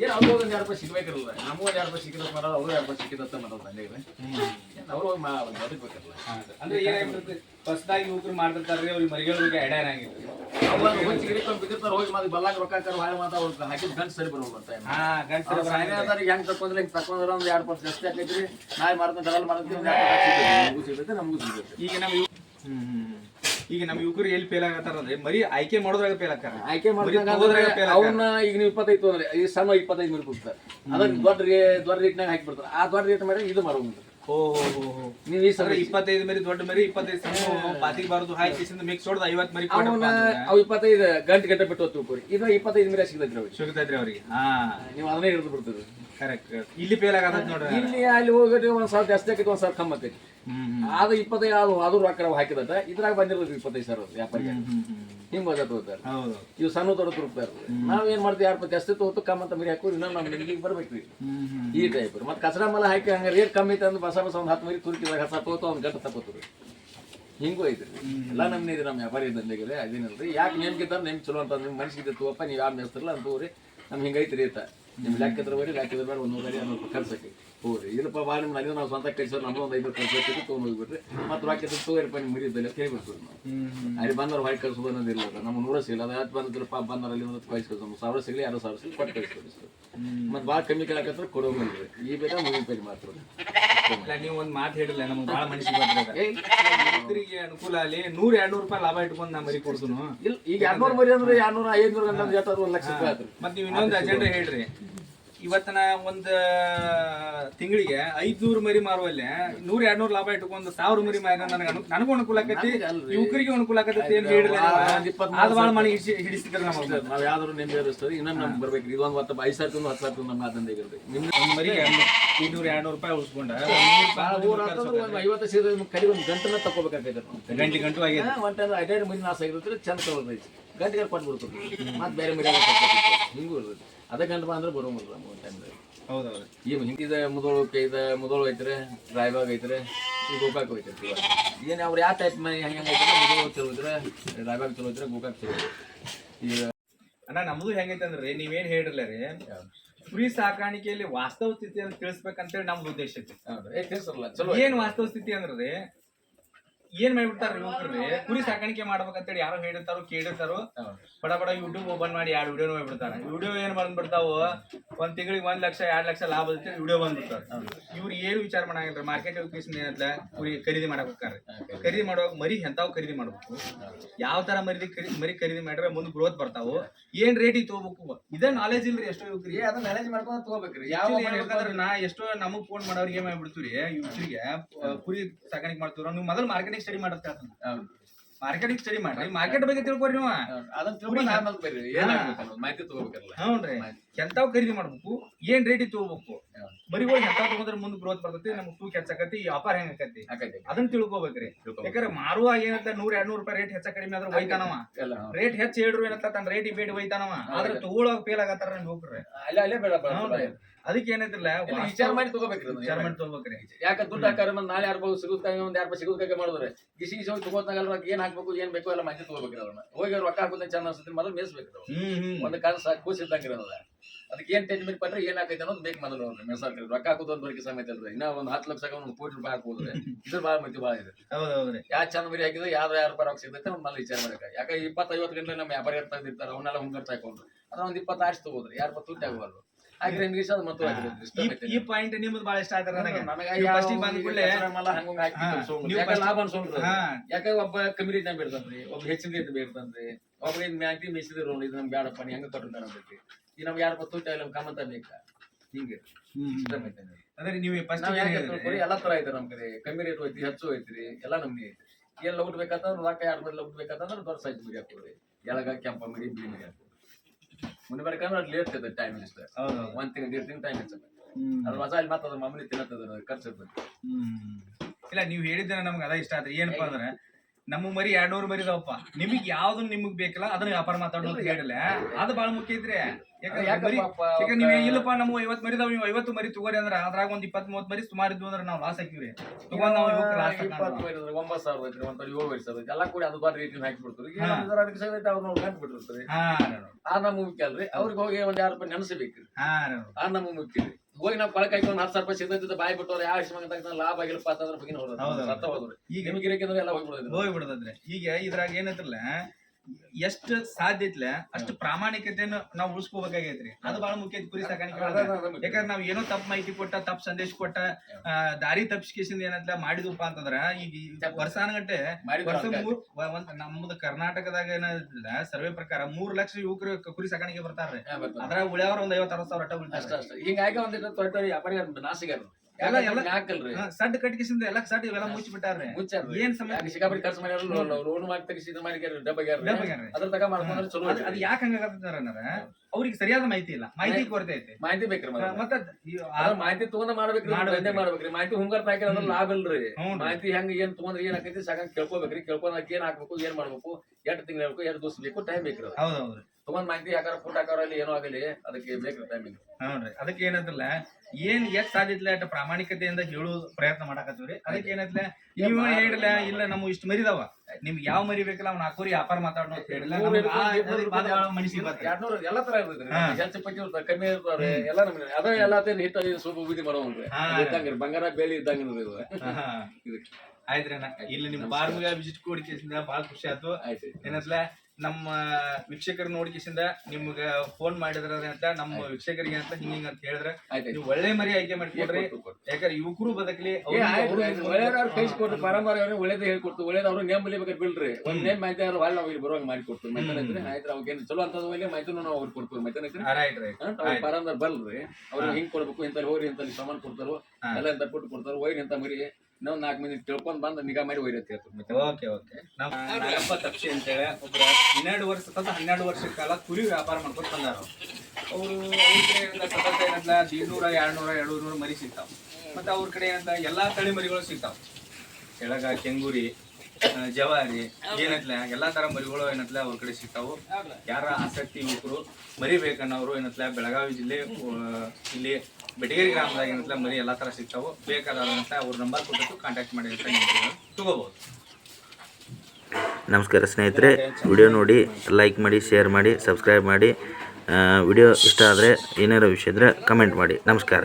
ಏನ್ ಅವ್ರು ಒಂದು ಎರಡು ರೂಪಾಯಿ ಸಿಗ್ಬೇಕಿರಲ್ಲ. ನಮಗೂ ಒಂದು ಎರಡು ರೂಪಾಯಿ ಸಿಕ್ಕಿದ್ರೆ ಮಾಡೋದು ಅವರು ಎರಡು ರೂಪಾಯಿ ಸಿಕ್ಕಿದತ್ತ ಮಾಡೋದು ತಂದೆಗೆ ಏನ್ ಅವರು. ಅಂದ್ರೆ ಏನಾಗ್ಬಿಡುತ್ತೆ? ಹೊಸದಾಗಿ ಯುವಕರು ಮಾಡ್ತಿರ್ತಾರೆ ಅವ್ರಿಗೆ ಮರಿಗಳ ಬಗ್ಗೆ ಇರಂಗಿಲ್ಲ ಅವ್ರು ಹೋಗಿ ಮತ್ತೆ ಬಲ್ಲಾಗ ರೊಕ್ಕ ಹಾಕಿ ಹಾಕಿದ್ ಗಂಟ್ ಸರಿ ಬರೋಲ್ಲ ಹೆಂಗ್ ತಕೊಂಡ್ರೆ ಹಿಂಗ್ ತಕೊಂಡ್ರೆ ಒಂದು ಎರಡ್ ಪರ್ಸೆಂಟ್ ಜಾಸ್ತಿ ಆಕೈತ್ರಿ. ನಾಳೆ ಮಾಡ್ಕೊಂಡು ಡಬಲ್ ಮಾಡ್ತೀವಿ ಒಂದು ಎರಡು ಪರ್ಸೆಂಟ್ ನಮಗೂ ಸಿಗುತ್ತೆ ನಮಗೂ ಸಿಗುತ್ತೆ. ಈಗ ನಮ್. ಈಗ ಯುವಕರು ಎಲ್ಲಿ ಫೇಲ್ ಆಗತ್ತಾರ ಅಂದ್ರೆ ಮರಿ ಆಯ್ಕೆ ಮಾಡೋದ್ರಾಗ ಫೇಲ್ ಆಕಾರ ಆಯ್ಕೆ ಮಾಡಿದ್ರೆ. ಅವನ್ನ ಈಗ ನೀವು ಇಪ್ಪತ್ತೈದು ಅಂದ್ರೆ ಈ ಸಣ್ಣ ಇಪ್ಪತ್ತೈದು ಮೇಲೆ ಕೊಡ್ತಾರೆ. ಅದನ್ನ ದೊಡ್ಡ ದೊಡ್ಡ ರೇಟ್ನಾಗ ಹಾಕಿ ಬಿಡ್ತಾರೆ. ಆ ದೊಡ್ಡ ರೇಟ್ ಮೇಲೆ ಇದು ಮಾಡೋದು ನೀವು ಈ ಸಲ ಅಂದ್ರೆ ಇಪ್ಪತ್ತೈದು ಮರಿ ದೊಡ್ಡ ಮರಿ ಇಪ್ಪತ್ತೈದು ಸಣ್ಣ ಬಾರದು ಹಾಕಿ ಮಿಕ್ಸ್ ಹೊಡೆದು ಐವತ್ತು ಮರಿ ಅವು ಇಪ್ಪತ್ತೈದು ಗಂಟೆ ಗಂಟೆ ಬಿಟ್ಟು ಹೋಗ್ರಿ ಇದು ಇಪ್ಪತ್ತೈದು ಮೇಲೆ ಸಿಗ್ತೈತ್ರಿ ಅವ್ರಿಗೆ. ಸಿಗ್ತೈತ್ರಿ ಅವ್ರಿಗೆ. ಹಾ. ನೀವು ಅದನ್ನೇ ಹಿಡಿದು ಬಿಡ್ತೀರಿ ಕರೆಕ್ಟ್ ಇಲ್ಲಿ ಫೇಲ್ ಆಗತ್ತ ನೋಡ್ರಿ ಇಲ್ಲಿ ಅಲ್ಲಿ ಹೋಗಿ ಒಂದ್ ಸಾವಿರ ಜಾಸ್ತಿ ಆಕೈತಿ ಒಂದ್ ಸಾವಿರ ಕಮ್ಮಿ ಆಕೈತಿ ಅದು ಇಪ್ಪತ್ತೈದು ಅದು ಅದು ರೊಕ್ಕ ಹಾಕಿದಟ ಇದ್ರಾಗ ಬಂದಿರೋದು ಇಪ್ಪತ್ತೈದು ಸಾವಿರ ವ್ಯಾಪಾರ ಹ್ಮ್ ಮಜಾ ತಗೋತಾರೆ ಹೌದು. ಇವು ಸಣ್ಣ ದೊಡ್ಡ ತುರುಕ್ತಾ ಇರ್ತದೆ ನಾವ್ ಏನ್ ಮಾಡ್ತೀವಿ ಯಾರು ರೂಪಾಯಿ ಜಾಸ್ತಿ ತಗೋತು ಕಮ್ಮ ಅಂತ ಮರಿ ಹಾಕೋ ಇನ್ನೊಂದು ನಮ್ಮ ನಿಮ್ಗೆ ಬರ್ಬೇಕ್ರಿ ಈ ಟೈಪ್ ಮತ್ತೆ ಕಸರ ಮಲ ಹಾಕಿ ಹಂಗ ರೇಟ್ ಕಮ್ಮಿ ಐತೆ ಅಂದ್ರೆ ಬಸ ಬಸ ಒಂದು ಹತ್ತು ಮರಿ ತುರುಕಿ ಹತ್ತು ತಗೋತು ಅವ್ನು ಗಂಟೆ ತಗೋತೀರಿ ಹಿಂಗೂ ಐತ್ರಿ ಎಲ್ಲ ನಮ್ನೆ ಇದ್ರಿ ನಮ್ಮ ವ್ಯಾಪಾರಿ ದಂಧೆಗೆ ಅದೇನಲ್ರಿ? ಯಾಕೆ ನೇಮ್ಗಿದ್ದಾರೆ ನೇಮ್ ಚಲೋ ಅಂತ ನಿಮ್ಮ ಮನಸ್ಸಿಗೆ ತಗೋಪ್ಪ ನೀವು ಯಾರು ಮೇಸ್ತಿರಲ್ಲ ಅಂತ ಹೋಗ್ರಿ ನಮ್ಗೆ ಹಿಂಗೈತಿ ರೇಟ ನಿಮ್ ಲೆಕ್ಕದ್ರ ಬರೀ ಲೆಕ್ಕದ್ರ ಮೇಲೆ ಒಂದು ನೂರ ಅನ್ನೋ ರೂಪಾಯಿ ಖರ್ಚಕ್ಕೆ ಹೋಗ್ರಿ. ಇಲ್ಲಪ್ಪ ಭಾಳ ನಿಮ್ಮ ನಾವು ಸ್ವಂತ ಕಳಿಸೋರು ನಮ್ದು ಒಂದು ಐದು ಹಾಕಿದ್ದು ತೊಗೊಂಡು ಹೋಗ್ಬಿಟ್ರಿ ಮತ್ತೆ ರಾಕಿದ್ರೆ ತಗೋರಿಪ್ಪ ನಿಮ್ಮ ಮರಿ ಇದ್ದಲ್ಲಿ ಕೇಳಿಬಿಡ್ತೀವಿ ನಾವು. ಅಲ್ಲಿ ಬಂದವ್ರು ಹೊರಗೆ ಅನ್ನೋದು ಇಲ್ಲ ನಮ್ಮ ನೂರ ಸಿಗಲ್ಲ ಅದು. ಹತ್ತು ಬಂದಿದ್ರಪ್ಪ ಬಂದ್ರೆ ಅಲ್ಲಿ ಒಂದು ಕಳಿಸಿ ಕಳ್ಸೋದು. ಸಾವಿರ ಸಿಗಲಿ ಎರಡು ಸಾವಿರ ಸಿಗಲಿ ಕೊಟ್ಟು ಕಳಿಸ್ಕೊಡಿಸ್ತು ಮತ್ತೆ ಭಾಳ ಕಮ್ಮಿ ಕೇಳಕತ್ರ ಕೊಡೋಂಗಿಲ್ಲ ಈ ಬೇಕಾ ಮುಗಿನ ಪೇರಿ ಮಾತ್ರ. ನೀವು ಒಂದು ಮಾತು ಹೇಳಿಲ್ಲ ನಮ್ಗೆ ಭಾಳ ಮನಸ್ಸಿಗೆ ಬರ್ತದೆ ರೈತರಿಗೆ ಅನುಕೂಲ ಅಲ್ಲಿ. ನೂರ ಎರಡ್ನೂರು ರೂಪಾಯಿ ಲಾಭ ಇಟ್ಕೊಂಡು ನಾ ಮರಿ ಕೊಡ್ತನು ಇಲ್ಲ ಈಗ ಎರಡ್ನೂರು ಮರಿ ಅಂದ್ರೆ ಎರಡ್ನೂರ ಐದ್ನೂರ ಎಷ್ಟಾದ್ರು ಒಂದು ಲಕ್ಷ ರೂಪಾಯಿ ಮತ್ತೆ ನೀವು ಇನ್ನೊಂದು ಅಜೆಂಡಾ ಹೇಳ್ರಿ. ಇವತ್ತನ ಒಂದು ತಿಂಗಳಿಗೆ ಐದ್ನೂರು ಮರಿ ಮಾರುವಲ್ಲಿ ನೂರ ಎರಡ್ನೂರ್ ಲಾಭ ಇಟ್ಕೊಂಡು ಸಾವಿರ ಮರಿ ಮಾರಿ ನನಗೆ ನನಗೂ ಅನುಕೂಲ ಆಕತಿ. ಯುವಕರಿಗೆ ಅನುಕೂಲ ಆಕತಿ ಅಂತ ಹೇಳಿ ಒಂದ್ ಇಪ್ಪತ್ಮೂರು ಅದು ಭಾಳ ಮನೆ ಹಿಡಿಸ್ತಿದ್ರೆ ನಮಗೆ ನಾವ್. ಯಾವ್ದಾದ್ರು ನಿಮ್ಗೆ ಇರಿಸ್ತದೆ ಇನ್ನೊಂದು ನಮ್ಗೆ ಬರ್ಬೇಕು. ಇದೊಂದು ಹತ್ತು ಐದು ಸಾವಿರ ತುಂಬ ಹತ್ತು ಸಾವಿರ ನಮ್ಮ ದಂಧೆಗೆ ಇರ್ಬೇಕು ನಿಮ್ಗೆ ಒಂದ್ ಮರಿಗೆ ಇನ್ನೂರ ಎರಡ್ನೂರು ರೂಪಾಯಿ ಉಳಿಸ್ಕೊಂಡ ಒಂದು ಐವತ್ತು ಸೀರೆ ಕಡಿ ಒಂದು ಗಂಟೆನ ತಗೋಬೇಕಾಗೈತೆ ಗಂಟೆ ಗಂಟೆ ಆಗಿದೆ. ಟೈಮ್ ಅಡ್ಡಾಡಿ ಮರಿ ನಾಶ ಆಗಿರುತ್ತೆ ಚಂದ ತಗೊಳ್ತೈತಿ ಗಂಟೆಗೆ ಕೊಟ್ಟು ಬಿಡ್ತದೆ ಮತ್ತೆ ಬೇರೆ ಮರಿ ಹಿಂಗೂ ಇರ್ತೈತಿ. ಅದೇ ಗಂಟೆ ಬಾ ಅಂದ್ರೆ ಬರೋಂಗಿಲ್ಲ ನಮ್ಮ ಒಂದು ಟೈಮ್ದಾಗ ಹೌದೌದು. ಈಗ ಹಿಂಗಿದೆ ಮುದೋಳು ಇದೆ ಮುದೋಳು ಐತ್ರಿ ರಾಯಬಾಗ್ ಐತ್ರಿ ಗೋಕಾಕ್ ಐತ್ರಿ ಏನ್ ಅವ್ರು ಯಾವ ಟೈಪ್ ಮನೆ ಹೆಂಗೆ ಐತ್ರಿ ಮುದೋಳು ಚಲೋ ಐತ್ರಿ ರಾಯಬಾಗ್ ಚಲೋ ಐತ್ರಿ ಗೋಕಾಕ್ ಚಲೋ ಈಗ ಅಣ್ಣ ನಮ್ದು ಹೆಂಗೈತೆ ಅಂದ್ರೆ ನೀವೇನ್ ಹೇಳಿರಲ್ಲ ರೀ ಕುರಿ ಸಾಕಾಣಿಕೆಯಲ್ಲಿ ವಾಸ್ತವ ಸ್ಥಿತಿ ಅಂತ ತಿಳಿಸ್ಬೇಕಂತೇಳಿ ನಮ್ದು ಉದ್ದೇಶ ಐತಿ. ಏನ್ ವಾಸ್ತವ ಸ್ಥಿತಿ ಅಂದ್ರೆ ಏನ್ ಮಾಡ್ಬಿಡ್ತಾರ ಯುವಕರು ಕುರಿ ಸಾಕಾಣಿಕೆ ಮಾಡ್ಬೇಕಂತೇಳಿ ಯಾರೋ ಹೇಳಿರ್ತಾರೋ ಕೇಳಿರ್ತಾರೋ? ಬಡ ಬಡ ಯೂಟ್ಯೂಬ್ ಓಪನ್ ಮಾಡಿ ಎರಡು ವಿಡಿಯೋ ನೋಡ್ಬಿಡ್ತಾರೆ. ವಿಡಿಯೋ ಏನ್ ಬಂದ್ಬಿಡ್ತಾವು ಒಂದ್ ತಿಂಗಳಿಗೆ ಒಂದ್ ಲಕ್ಷ ಎರಡ್ ಲಕ್ಷ ಲಾಭ ಅಂತ ವಿಡಿಯೋ ಬಂದ್ಬಿಡ್ತಾರೆ. ಇವ್ರು ಏನು ವಿಚಾರ ಮಾಡಂಗಿಲ್ಲ ಮಾರ್ಕೆಟ್ ಲೊಕೇಶನ್ ಏನಂತ ಕುರಿ ಖರೀದಿ ಮಾಡಕ್ ಖರೀದಿ ಮಾಡುವಾಗ ಮರಿ ಎಂತಾವ್ ಖರೀದಿ ಮಾಡ್ಬೇಕು? ಯಾವ ತರ ಮರಿ ಖರೀದಿ ಮರಿ ಖರೀದಿ ಮಾಡಿದ್ರೆ ಮುಂದೆ ಗ್ರೋತ್ ಬರ್ತಾವು? ಏನ್ ರೇಟಿಗೆ ತಗೋಬೇಕು? ಇದ ನಾಲೆಜ್ ಇಲ್ರಿ ಎಷ್ಟೋ ಯುವಕರಿ ಅದನ್ನ ಮ್ಯಾನೇಜ್ ಮಾಡ್ಕೊಂಡು ತಗೋಬೇಕ್ರಿ. ಯಾವ ನಾ ಎಷ್ಟೋ ನಮಗ್ ಫೋನ್ ಮಾಡೋರಿಗೆ ಏನ್ ಮಾಡ್ಬಿಡ್ತೀವಿ ಯುವಕರಿಗೆ ಕುರಿ ಸಾಕಾಣಿಕೆ ಮಾಡ್ತೀವ್ರ. ನೀವು ಮೊದಲು ಮಾರ್ಕೆಟಿಂಗ್ ಸ್ಟಡಿ ಮಾಡತ್ತ ಮಾರ್ಕೆಟಿಂಗ್ ಸ್ಟಡಿ ಮಾಡ್ರಿ. ಮಾರ್ಕೆಟ್ ಬಗ್ಗೆ ತಿಳ್ಕೊರಿ ನೀವು. ಅದನ್ನ ತಿಳ್ಕೊಂಡು ಆಮೇಲೆ ಬರ್ರಿ. ಏನಾಗ್ಬೇಕು ಮಾಹಿತಿ ತಗೋಬೇಕಲ್ಲ? ಹ್ಞೂನ್ರಿ ಎಂತಾವ್ ಖರೀದಿ ಮಾಡ್ಬೇಕು? ಏನ್ ರೇಟಿ ತಗೋಬೇಕು? ಹೋಗಿ ಎಂತಾವ್ ತಗೊಂಡ್ರೆ ಮುಂದೆ ಗ್ರೋತ್ ಬರ್ತೈತಿ ನಮ್ಗೆ ತೂಕ ಹೆಚ್ಚಾಕತಿ ವ್ಯಾಪಾರ ಹೆಂಗ್ ಆಕತಿ? ಅದನ್ನ ತಿಳ್ಕೊಬೇಕ್ರಿ. ತಿಳ್ಕೊಬೇಕು. ಯಾಕಂದ್ರೆ ಮಾರುವ ಏನಂತ ನೂರ್ ಎರಡ್ ನೂರ್ ರೂಪಾಯಿ ರೇಟ್ ಹೆಚ್ಚ ಕಡಿಮೆ ಆದ್ರೆ ಒಯ್ತಾನವ. ರೇಟ್ ಹೆಚ್ಚ ಹೇಳ್ರು ಏನಂತ ತನ್ನ ರೇಟಿಗೆ ಬೇಡಿ ಒಯ್ತಾನವ. ಆದ್ರೆ ತಗೊಳಕ್ ಫೇಲ್ ಆಗತ್ತಾರ ಹೋಗ್ರಿ. ಅಲ್ಲೇ ಅಲ್ಲೇ. ಬೇಡ. ಅದಕ್ಕೆ ಏನೈತಿಲ್ಲ ಎಲ್ಲ ವಿಚಾರ ಮಾಡಿ ತಗೋಬೇಕ್ರಿ. ವಿಚಾರ ಮಾಡಿ ತಗೋಬೇಕ್ರಿ ಯಾಕೆ ದುಡ್ಡು ಹಾಕಾರ ಮತ್ತೆ ನಾಳೆ ಯಾರು ಸಿಗುತ್ತಾಗ ಒಂದ್ ಯಾರು ಸಿಗುತ್ತಾಗ ಮಾಡಿದ್ರೆ ಗಿಸಿ ಗಿಸಿ ಹೋಗಿ ತಗೋತಾಗಲ್ಲ ಏನ್ ಹಾಕ್ಬೇಕು ಏನ್ ಬೇಕು ಎಲ್ಲ ಮಾಹಿತಿ ತಗೋಬೇಕ್ರಿ ಅದನ್ನ ಹೋಗಿ ಅವ್ರು ರೊಕ್ಕ ಹಾಕೋದ್ ಚಂದ ಅನ್ಸುತ್ತೆ ಮೊದಲು ಹ್ಮ್ ಒಂದು ಕಾಲ ಸಾಕು ಕೂಸಿದ್ದಂಗೆ ಇರೋದ ಅದಕ್ಕೆ ಏನ್ ಟೆನ್ಮೆಂಟ್ ಪಟ್ರೆ ಏನ್ ಹಾಕೈತೆ ಅನ್ನೋದು ಬೇಕು ಮೊದಲು ಅವ್ರು ಹಾಕಿ ರೊಕ್ಕ ಹಾಕೋದು ಒಂದ್ ಬರೀ ಸಮೇತ ಅಲ್ರಿ. ಇನ್ನ ಒಂದ್ ಹತ್ತು ಲಕ್ಷ ಒಂದ್ ಕೋಟಿ ರೂಪಾಯಿ ಹಾಕೋದ್ರೆ ಇದ್ರ ಬಾಳ ಮಂದಿ ಬಾಳ ಇದೆ. ಯಾವ ಚಂದ ಮರಿ ಹಾಕಿದ್ರೆ ಯಾವ್ದು ಯಾರು ರೂಪಾಯಿ ರೊಕ್ಕ ಸಿಗ್ತೈತೆ ಅವ್ನು ಮೊದಲು ವಿಚಾರ ಮಾಡಕ್ಕೆ ಯಾಕೆ ಇಪ್ಪತ್ತೈವತ್ತು ಗಂಟೆ ನಮ್ಮ ವ್ಯಾಪಾರ ತಂದಿರ್ತಾರ ಅವನ್ನೆಲ್ಲ ಹುಂಗರ್ ಹಾಕೊಂಡ್ರು ಅದ್ರ ಒಂದ್ ಇಪ್ಪತ್ತು ಆರ್ಸ್ ತಗೋದ್ರಿ. ಯಾರು ದುಡ್ಡು ತುಟ್ಟಿ ಈ ಪಾಯಿಂಟ್ ನಿಮ್ದು ಬಹಳ ಇಷ್ಟ ಆಯ್ತು ನನಗೆ. ಬಂದ ಕೂಡಲೇ ನೀವು ಲಾಭ ಅನ್ಸೋಂಗಿಲ್ಲ. ಹಾ. ಯಾಕೆ ಒಬ್ಬ ಕಮ್ಮಿ ರೇಟ್ನಾಗ ಬೇಡ್ತಾನ್ರಿ ಒಬ್ಬ ಹೆಚ್ಚಿನ ರೇಟ್ ಬೇಡ್ತಾನ್ರಿ ಒಬ್ಬ ಇದ್ ಮ್ಯಾಗಿ ಮೆಸಿದ್ರು ಇದು ನಮ್ಗೆ ಬೇಡಪ್ಪ ನೀ ಹೆಂಗ ಕೊಟ್ಟಿರ್ತಾನ ಅನ್ಬೇಕು ಈ ನಮ್ಗೆ ಯಾರು ಗೊತ್ತು ಇಲ್ಲ ಕಮತ ಬೇಕಾ ಹಿಂಗೆ. ಅಂದ್ರೆ ನೀವು ಫಸ್ಟ್ ಎಲ್ಲಾ ತರ ಐತೆ ನಮ್ ಕಡೆ ಕಮ್ಮಿ ರೇಟ್ ಐತಿ ಹೆಚ್ಚು ಐತ್ರಿ ಎಲ್ಲಾ ನಮ್ಗೆ ಐತಿ ಲೌಟ್ ಬೇಕಂತಂದ್ರೆ ರೊಕ್ಕ ಯಾರು ಬದಲು ಲೌಟ್ ಬೇಕಂತಂದ್ರೆ ದೊಡ್ಡ ಸೈಜ್ ಮರಿ ಹಾಕ್ತೀವಿ ಎಳಗ ಕೆಂಪ ಮಿಡಿ ಬಿಳಿ ಮಿಡಿ ಹಾಕೋರಿ ಮುಂದೆ ಬರ್ಕಂದ್ರೆ ಅದು ಲೇಟ್ ಇರ್ತದೆ ಟೈಮ್ ಇಷ್ಟ ಒಂದ್ ತಿಂಗ್ ಎರಡು ತಿಂಗ್ ಟೈಮ್ ಇರ್ತದೆ ಅದ್ರ ಮಜಾ ಇಲ್ಲಿ ಮತ್ತೆ ಅದ್ರ ಮಾಮೂಲಿ ತಿನ್ನತ್ತದ ಖರ್ಚು ಇರ್ತದೆ. ಇಲ್ಲ ನೀವು ಹೇಳಿದ್ರೆ ನಮ್ಗೆ ಅದ ಇಷ್ಟ ಆದ್ರೆ ಏನಪ್ಪಾ ಅಂದ್ರೆ ನಮ್ಮ ಮರಿ ಎರಡ್ನೂರು ಮರಿ ಇದಾವಪ್ಪ ನಿಮಗ್ ಯಾವ್ದು ನಿಮಗ್ ಬೇಕಲ್ಲ ಅದನ್ನ ವ್ಯಾಪಾರ ಮಾತಾಡೋದು ಹೇಳಿಲ್ಲ ಅದು ಬಹಳ ಮುಖ್ಯ ಇದ್ರೆ. ಯಾಕಂದ್ರೆ ನೀವ್ ಇಲ್ಲಪ್ಪ ನಮ್ಮ ಐವತ್ ಮರಿ ಇದಾವ ನೀವು ಐವತ್ತು ಮರಿ ತಗೋರಿ ಅಂದ್ರೆ ಅದ್ರಾಗ ಒಂದ್ ಇಪ್ಪತ್ ಮೂವತ್ ಮರಿ ಸುಮಾರು ಇದ್ವು ಅಂದ್ರೆ ನಾವು ಲಾಸ್ ಹಾಕಿವ್ರಿ. ತಗೊಂಡ್ ನಾವು ಲಾಸ್ ಇಪ್ಪತ್ತು ಸಾವಿರ ಒಂಬತ್ತು ಸಾವಿರ ಐತ್ರಿ ಒಂದ್ ಏಳು ವರ್ಷ ಐತಿ ಎಲ್ಲ ಕೂಡ ಅದು ಬಾರಿ ರೇಟಿನ ಹಾಕಿ ಬಿಡ್ತಾರೆ ಅವ್ರು ಗಂಟು ಬಿಟ್ಟಿರ್ತಾರೆ ಆ ನಮ್ಮ ಮುಖ್ಯ ಅಲ್ರಿ. ಅವ್ರಿಗೆ ಹೋಗಿ ಒಂದ್ ಯಾರು ರೂಪಾಯಿ ನೆನಸಬೇಕ್ರಿ. ಹಾ. ಆ ನಮ್ಮ ಮುಖ್ಯ ರೀ. ಹೋಗಿ ನಾವು ಕೊಳಕ್ ಹಾಕೊಂಡು ಹತ್ತು ಸಾವಿರ ರೂಪಾಯಿ ಸಿಗ್ತೈತೆ ಬಾಯಿ ಬಿಟ್ಟವ್ರು ಯಾವ ಶ್ರೀಮಂತ ಲಾಭ ಆಗಿಲ್ಲಪ್ಪ ಅಂತಂದ್ರೆ ಬಗ್ಗೆ ಹೌದು. ಹೊರದು ಸತ್ತ ಹೋದ್ರಿ ಈಗ ನಿಮಗೆ ಇರಕ್ಕೆ ಎಲ್ಲ ಹೋಗ್ಬಿಡೋದು ಹೋಗಿ ಬಿಡೋದಂದ್ರೆ ಈಗ ಇದ್ರಾಗ ಏನೈತ್ರಲ್ಲ ಎಷ್ಟು ಸಾಧ್ಯ ಐತ್ಲ ಅಷ್ಟು ಪ್ರಾಮಾಣಿಕತೆಯನ್ನು ನಾವು ಉಳಿಸ್ಕೋಬೇಕಾಗೈತ್ರಿ. ಅದು ಬಹಳ ಮುಖ್ಯ ಐತಿ ಕುರಿ ಸಾಕಾಣಿಕೆ ಒಳಗ. ಯಾಕಂದ್ರೆ ನಾವ್ ಏನೋ ತಪ್ಪು ಮಾಹಿತಿ ಕೊಟ್ಟ ತಪ್ಪು ಸಂದೇಶ ಕೊಟ್ಟ ಆ, ದಾರಿ ತಪ್ಪಿಸ್ಕೇಸಿಂದ ಏನಂತ ಮಾಡಿದ್ವಪ್ಪ ಅಂತಂದ್ರ ಈಗ ಈ ವರ್ಷಾನಗಟ್ಟೆ ವರ್ಷ ಮೂರ್ ವ- ಒಂದ್ ನಮ್ಮದು ಕರ್ನಾಟಕದಾಗ ಏನಿಲ್ಲ ಸರ್ವೆ ಪ್ರಕಾರ ಮೂರ್ ಲಕ್ಷ ಯುವಕರು ಕ- ಕುರಿ ಸಾಕಾಣಿಕೆ ಬರ್ತಾರ್ರಿ. ಅದ್ರಾಗ ಉಳ್ಯಾವ್ರ ಒಂದ್ ಐವತ್ತಾರು ಸಾವಿರ ಅಟ್ಟ ಅಷ್ಟ ಉಳಿತಾರ ಅಷ್ಟ. ಹಿಂಗಾಗಿ ಒಂದಿಟ್ಟು ತೊಟ್ಟ ವ್ಯಾಪಾರಿ ನಾಸಿಗಾರ. ಎಲ್ಲ ಎಲ್ಲ ಯಾಕಲ್ರಿ ಸಡ್ ಕಟ್ಕಿಸಿಂದ ಎಲ್ಲ ಸಡ್ ಇವೆಲ್ಲ ಮುಚ್ಚಿ ಬಿಟ್ಟಾರ್ರಿ ಮುಚ್ಚಾರ ಏನ್ ಸಮಸ್ಯೆ? ಸಿಕ್ಕಾಪಟ್ಟೆ ಖರ್ಚು ಮಾಡ್ಯಾರ ಲೋನ್ ಮಾಡಿ ತೆಗಿಸಿ ಇದು ಮಾಡಿ ಡಬ್ಬಗ್ಯಾರ. ಅದ್ರ ತಗ ಮಾಡ್ಕೊಂಡ್ರೆ ಚಲೋ ಅದು ಯಾಕೆ ಹಂಗಾಗತ್ತಾರ ಅವ್ರಿಗೆ ಸರಿಯಾದ ಮಾಹಿತಿ ಇಲ್ಲ. ಮಾಹಿತಿ ಕೊರತೆ ಐತಿ. ಮಾಹಿತಿ ಬೇಕ್ರಿ. ಮತ್ತೆ ಮಾಹಿತಿ ತಗೊಂಡ ಮಾಡ್ಬೇಕ್ರಿ. ದಂಧೆ ಮಾಡ್ಬೇಕ್ರಿ. ಮಾಹಿತಿ ಹುಂಗಾರ ಹಾಕಿರ ಅಂದ್ರೆ ಲಾಭ ಇಲ್ರಿ. ಮಾಹಿತಿ ಹೆಂಗ್ ಏನ್ ತಗೊಂಡ್ರೆ ಏನ್ ಆಕೈತಿ ಸಾಕಂಗ್ ಕೇಳ್ಕೊಬೇಕ್ರಿ. ಕೇಳ್ಕೊಂಡ್ ಏನ್ ಹಾಕ್ಬೇಕು ಏನ್ ಮಾಡ್ಬೇಕು ಎರಡು ತಿಂಗಳು ಹೇಳ್ಬೇಕು ಎರಡು ದಿವಸ ಬೇಕು ಟೈಮ್ ಬೇಕ್ರಿ ತಗೊಂಡ್ ಮಾಹಿತಿ ಯಾಕಾರ ಫುಡ್ ಹಾಕಾರ ಅಲ್ಲಿ ಏನೋ ಆಗಲಿ ಅದಕ್ಕೆ ಬೇಕ್ರಿ ಹೌದ್ರಿ ಅದಕ್ಕೆ ಏನಂತಲ್ಲ ಏನ್ ಎಷ್ಟ್ ಸಾಧ್ಯ ಐತ್ಲ ಅಟ್ ಪ್ರಾಮಾಣಿಕತೆಯಿಂದ ಹೇಳು ಪ್ರಯತ್ನ ಮಾಡಕತ್ತೀವ್ರಿ? ಅದಕ್ಕೆ ಏನೈತ್ಲ ನೀವು ಹೇಳಿಲ್ಲ ಇಲ್ಲ ನಮ್ಮ ಇಷ್ಟ ಮರಿದಾವ. ನಿಮ್ಗೆ ಯಾವ ಮರಿ ಬೇಕಲ್ಲ ಅವ್ನ ಹಾಕೋರಿ ವ್ಯಾಪಾರ ಮಾತಾಡೋದು ಅಂತ ಹೇಳಿಲ್ಲ ಬರ್ತೈತಿ. ಎರಡ್ನೂರ ಎಲ್ಲಾ ತರ ಇರ್ತೈತ್ರಿ. ಹೆಚ್ಚು ಪಟ್ಟಿ ಇರ್ತಾರೆ ಕಮ್ಮಿ ಇರ್ತಾರೆ ಎಲ್ಲ ನಮ್ಗೆ ಅದ ಎಲ್ಲಾ ಹಿಟ್ಟ ಸ್ವಲ್ಪ ಬುದ್ಧಿ ಮಾಡೋನ್ರಿ. ಇದ್ದಂಗ್ರಿ ಬಂಗಾರ ಬೇಲಿ ಇದ್ದಂಗ ಇದು. ಇದಕ್ಕೆ. ಆಯ್ತ್ರಿ ಅಣ್ಣ. ಇಲ್ಲಿ ನಿಮ್ ಬಾರ್ಮುಗ ವಿಸಿಟ್ ಕೊಡಿಕೆಸಿಂದ ಬಾಳ ಖುಷಿ ಆಯ್ತು. ಏನತ್ಲ ನಮ್ಮ ವೀಕ್ಷಕರು ನೋಡ್ಕಿಸಿಂದ ನಿಮ್ಗ ಫೋನ್ ಮಾಡಿದ್ರ ಅಂತ ನಮ್ಮ ವೀಕ್ಷಕರಿಗೆ ಅಂತ ಹಿಂಗ ಹಿಂಗ ಅಂತ ಹೇಳಿದ್ರೆ ನೀವು ಒಳ್ಳೆ ಮರಿ ಆಯ್ಕೆ ಮಾಡ್ಕೊಡ್ರಿ. ಯಾಕಂದ್ರೆ ಯುವಕರು ಬದಕಲಿ ಒಳ್ಳೆಯವ್ರ ಆಯ್ತು, ಕೊಟ್ಟು ಪರಂಪರೆ ಒಳ್ಳೇದು ಹೇಳ್ಕೊಡ್ತು ಒಳ್ಳೇದು ಅವ್ರು ನೇಮ್ ಬೇಕಾದ್ರೆ ಬಿಲ್ರಿ ಒಂದೇ ಮೈತ್ರಿ ಅವ್ರು ಅಲ್ಲಿ ನಾವು ಇಲ್ಲಿ ಬರುವಂಗ ಮಾಡಿ ಕೊಡ್ತೀವಿ. ಮೈತ್ರಿ ಐತ್ರಿ ಆಯ್ತು ಅವ್ರಿಗೆ ಚಲೋ ಅಂತ ಮಾಹಿತಿನೂ ನಾವು ಅವ್ರಿಗೆ ಕೊಡ್ತೀವಿ. ಮೈತ್ರಿ ಐತ್ರಿ ರೈಟ್ ಅಂದ್ರೆ ಪರಂಪರೆ ಬಲ್ರಿ ಅವ್ರಿಗೆ ಹಿಂಗ್ ಕೊಡ್ಬೇಕು ಇಂತ ಹೋಗ್ರಿ ಅಂತ ಸಾಮಾನ್ ಕೊಡ್ತಾರೋ. ಎಲ್ಲ ಇಂತ ಕೊಟ್ಟು ಕೊಡ್ತಾರೋ ಒಯ್ರಿ ಅಂತ ಮರಿ. ನಾವ್ ನಾಲ್ಕು ಮಂದಿ ತಿಳ್ಕೊಂಡ್ ಬಂದ್ ನಿಗಾ ಮಾಡಿ ಮತ್ತೆ ಓಕೆ ಓಕೆ. ನಮ್ಮ ನಾಗಪ್ಪ ತಪ್ಸಿ ಅಂತೇಳಿ ಒಬ್ರು ಹನ್ನೆರಡು ವರ್ಷ ತಂದ ಹನ್ನೆರಡು ವರ್ಷ ಕಾಲ ಕುರಿ ವ್ಯಾಪಾರ ಮಾಡ್ಕೊಂಡು ಬಂದಾರ ಅವರು. ಅವ್ರ ಕಡೆ ಏನಂತ ಸತತ ಏನಂತ ದೀಡ್ನೂರ ಎರಡ್ನೂರ ಎರಡು ಮರಿ ಸಿಗ್ತಾವ. ಮತ್ತೆ ಅವ್ರ ಕಡೆ ಏನಂತ ಎಲ್ಲಾ ತಳಿ ಮರಿಗಳು ಸಿಗ್ತಾವ. ಕೆಳಗ ಕೆಂಗೂರಿ ಜವಾರಿ ಏನತ್ಲೆ ಎಲ್ಲಾ ತರ ಮರಿಗಳು ಏನತ್ಲೆ ಅವ್ರ ಕಡೆ ಸಿಗ್ತಾವು. ಯಾರ ಆಸಕ್ತಿ ಯುವಕರು ಮರಿ ಬೇಕನ್ನೋರು ಏನತ್ಲ ಬೆಳಗಾವಿ ಜಿಲ್ಲೆ ಇಲ್ಲಿ ಬೆಟಗೇರಿ ಗ್ರಾಮದಾಗ ಏನತ್ಲೆ ಮರಿ ಎಲ್ಲಾ ತರ ಸಿಗ್ತಾವು. ಬೇಕಾದಂತ ಅವ್ರ ನಂಬರ್ ಕೊಟ್ಟು ಕಾಂಟ್ಯಾಕ್ಟ್ ಮಾಡಿ ಅಂತ ತಗೋಬಹುದು. ನಮಸ್ಕಾರ ಸ್ನೇಹಿತರೆ ವಿಡಿಯೋ ನೋಡಿ ಲೈಕ್ ಮಾಡಿ ಶೇರ್ ಮಾಡಿ ಸಬ್ಸ್ಕ್ರೈಬ್ ಮಾಡಿ. ವಿಡಿಯೋ ಇಷ್ಟ ಆದರೆ ಏನಾರ ವಿಷಯ ಇದ್ದರೆ ಕಮೆಂಟ್ ಮಾಡಿ. ನಮಸ್ಕಾರ.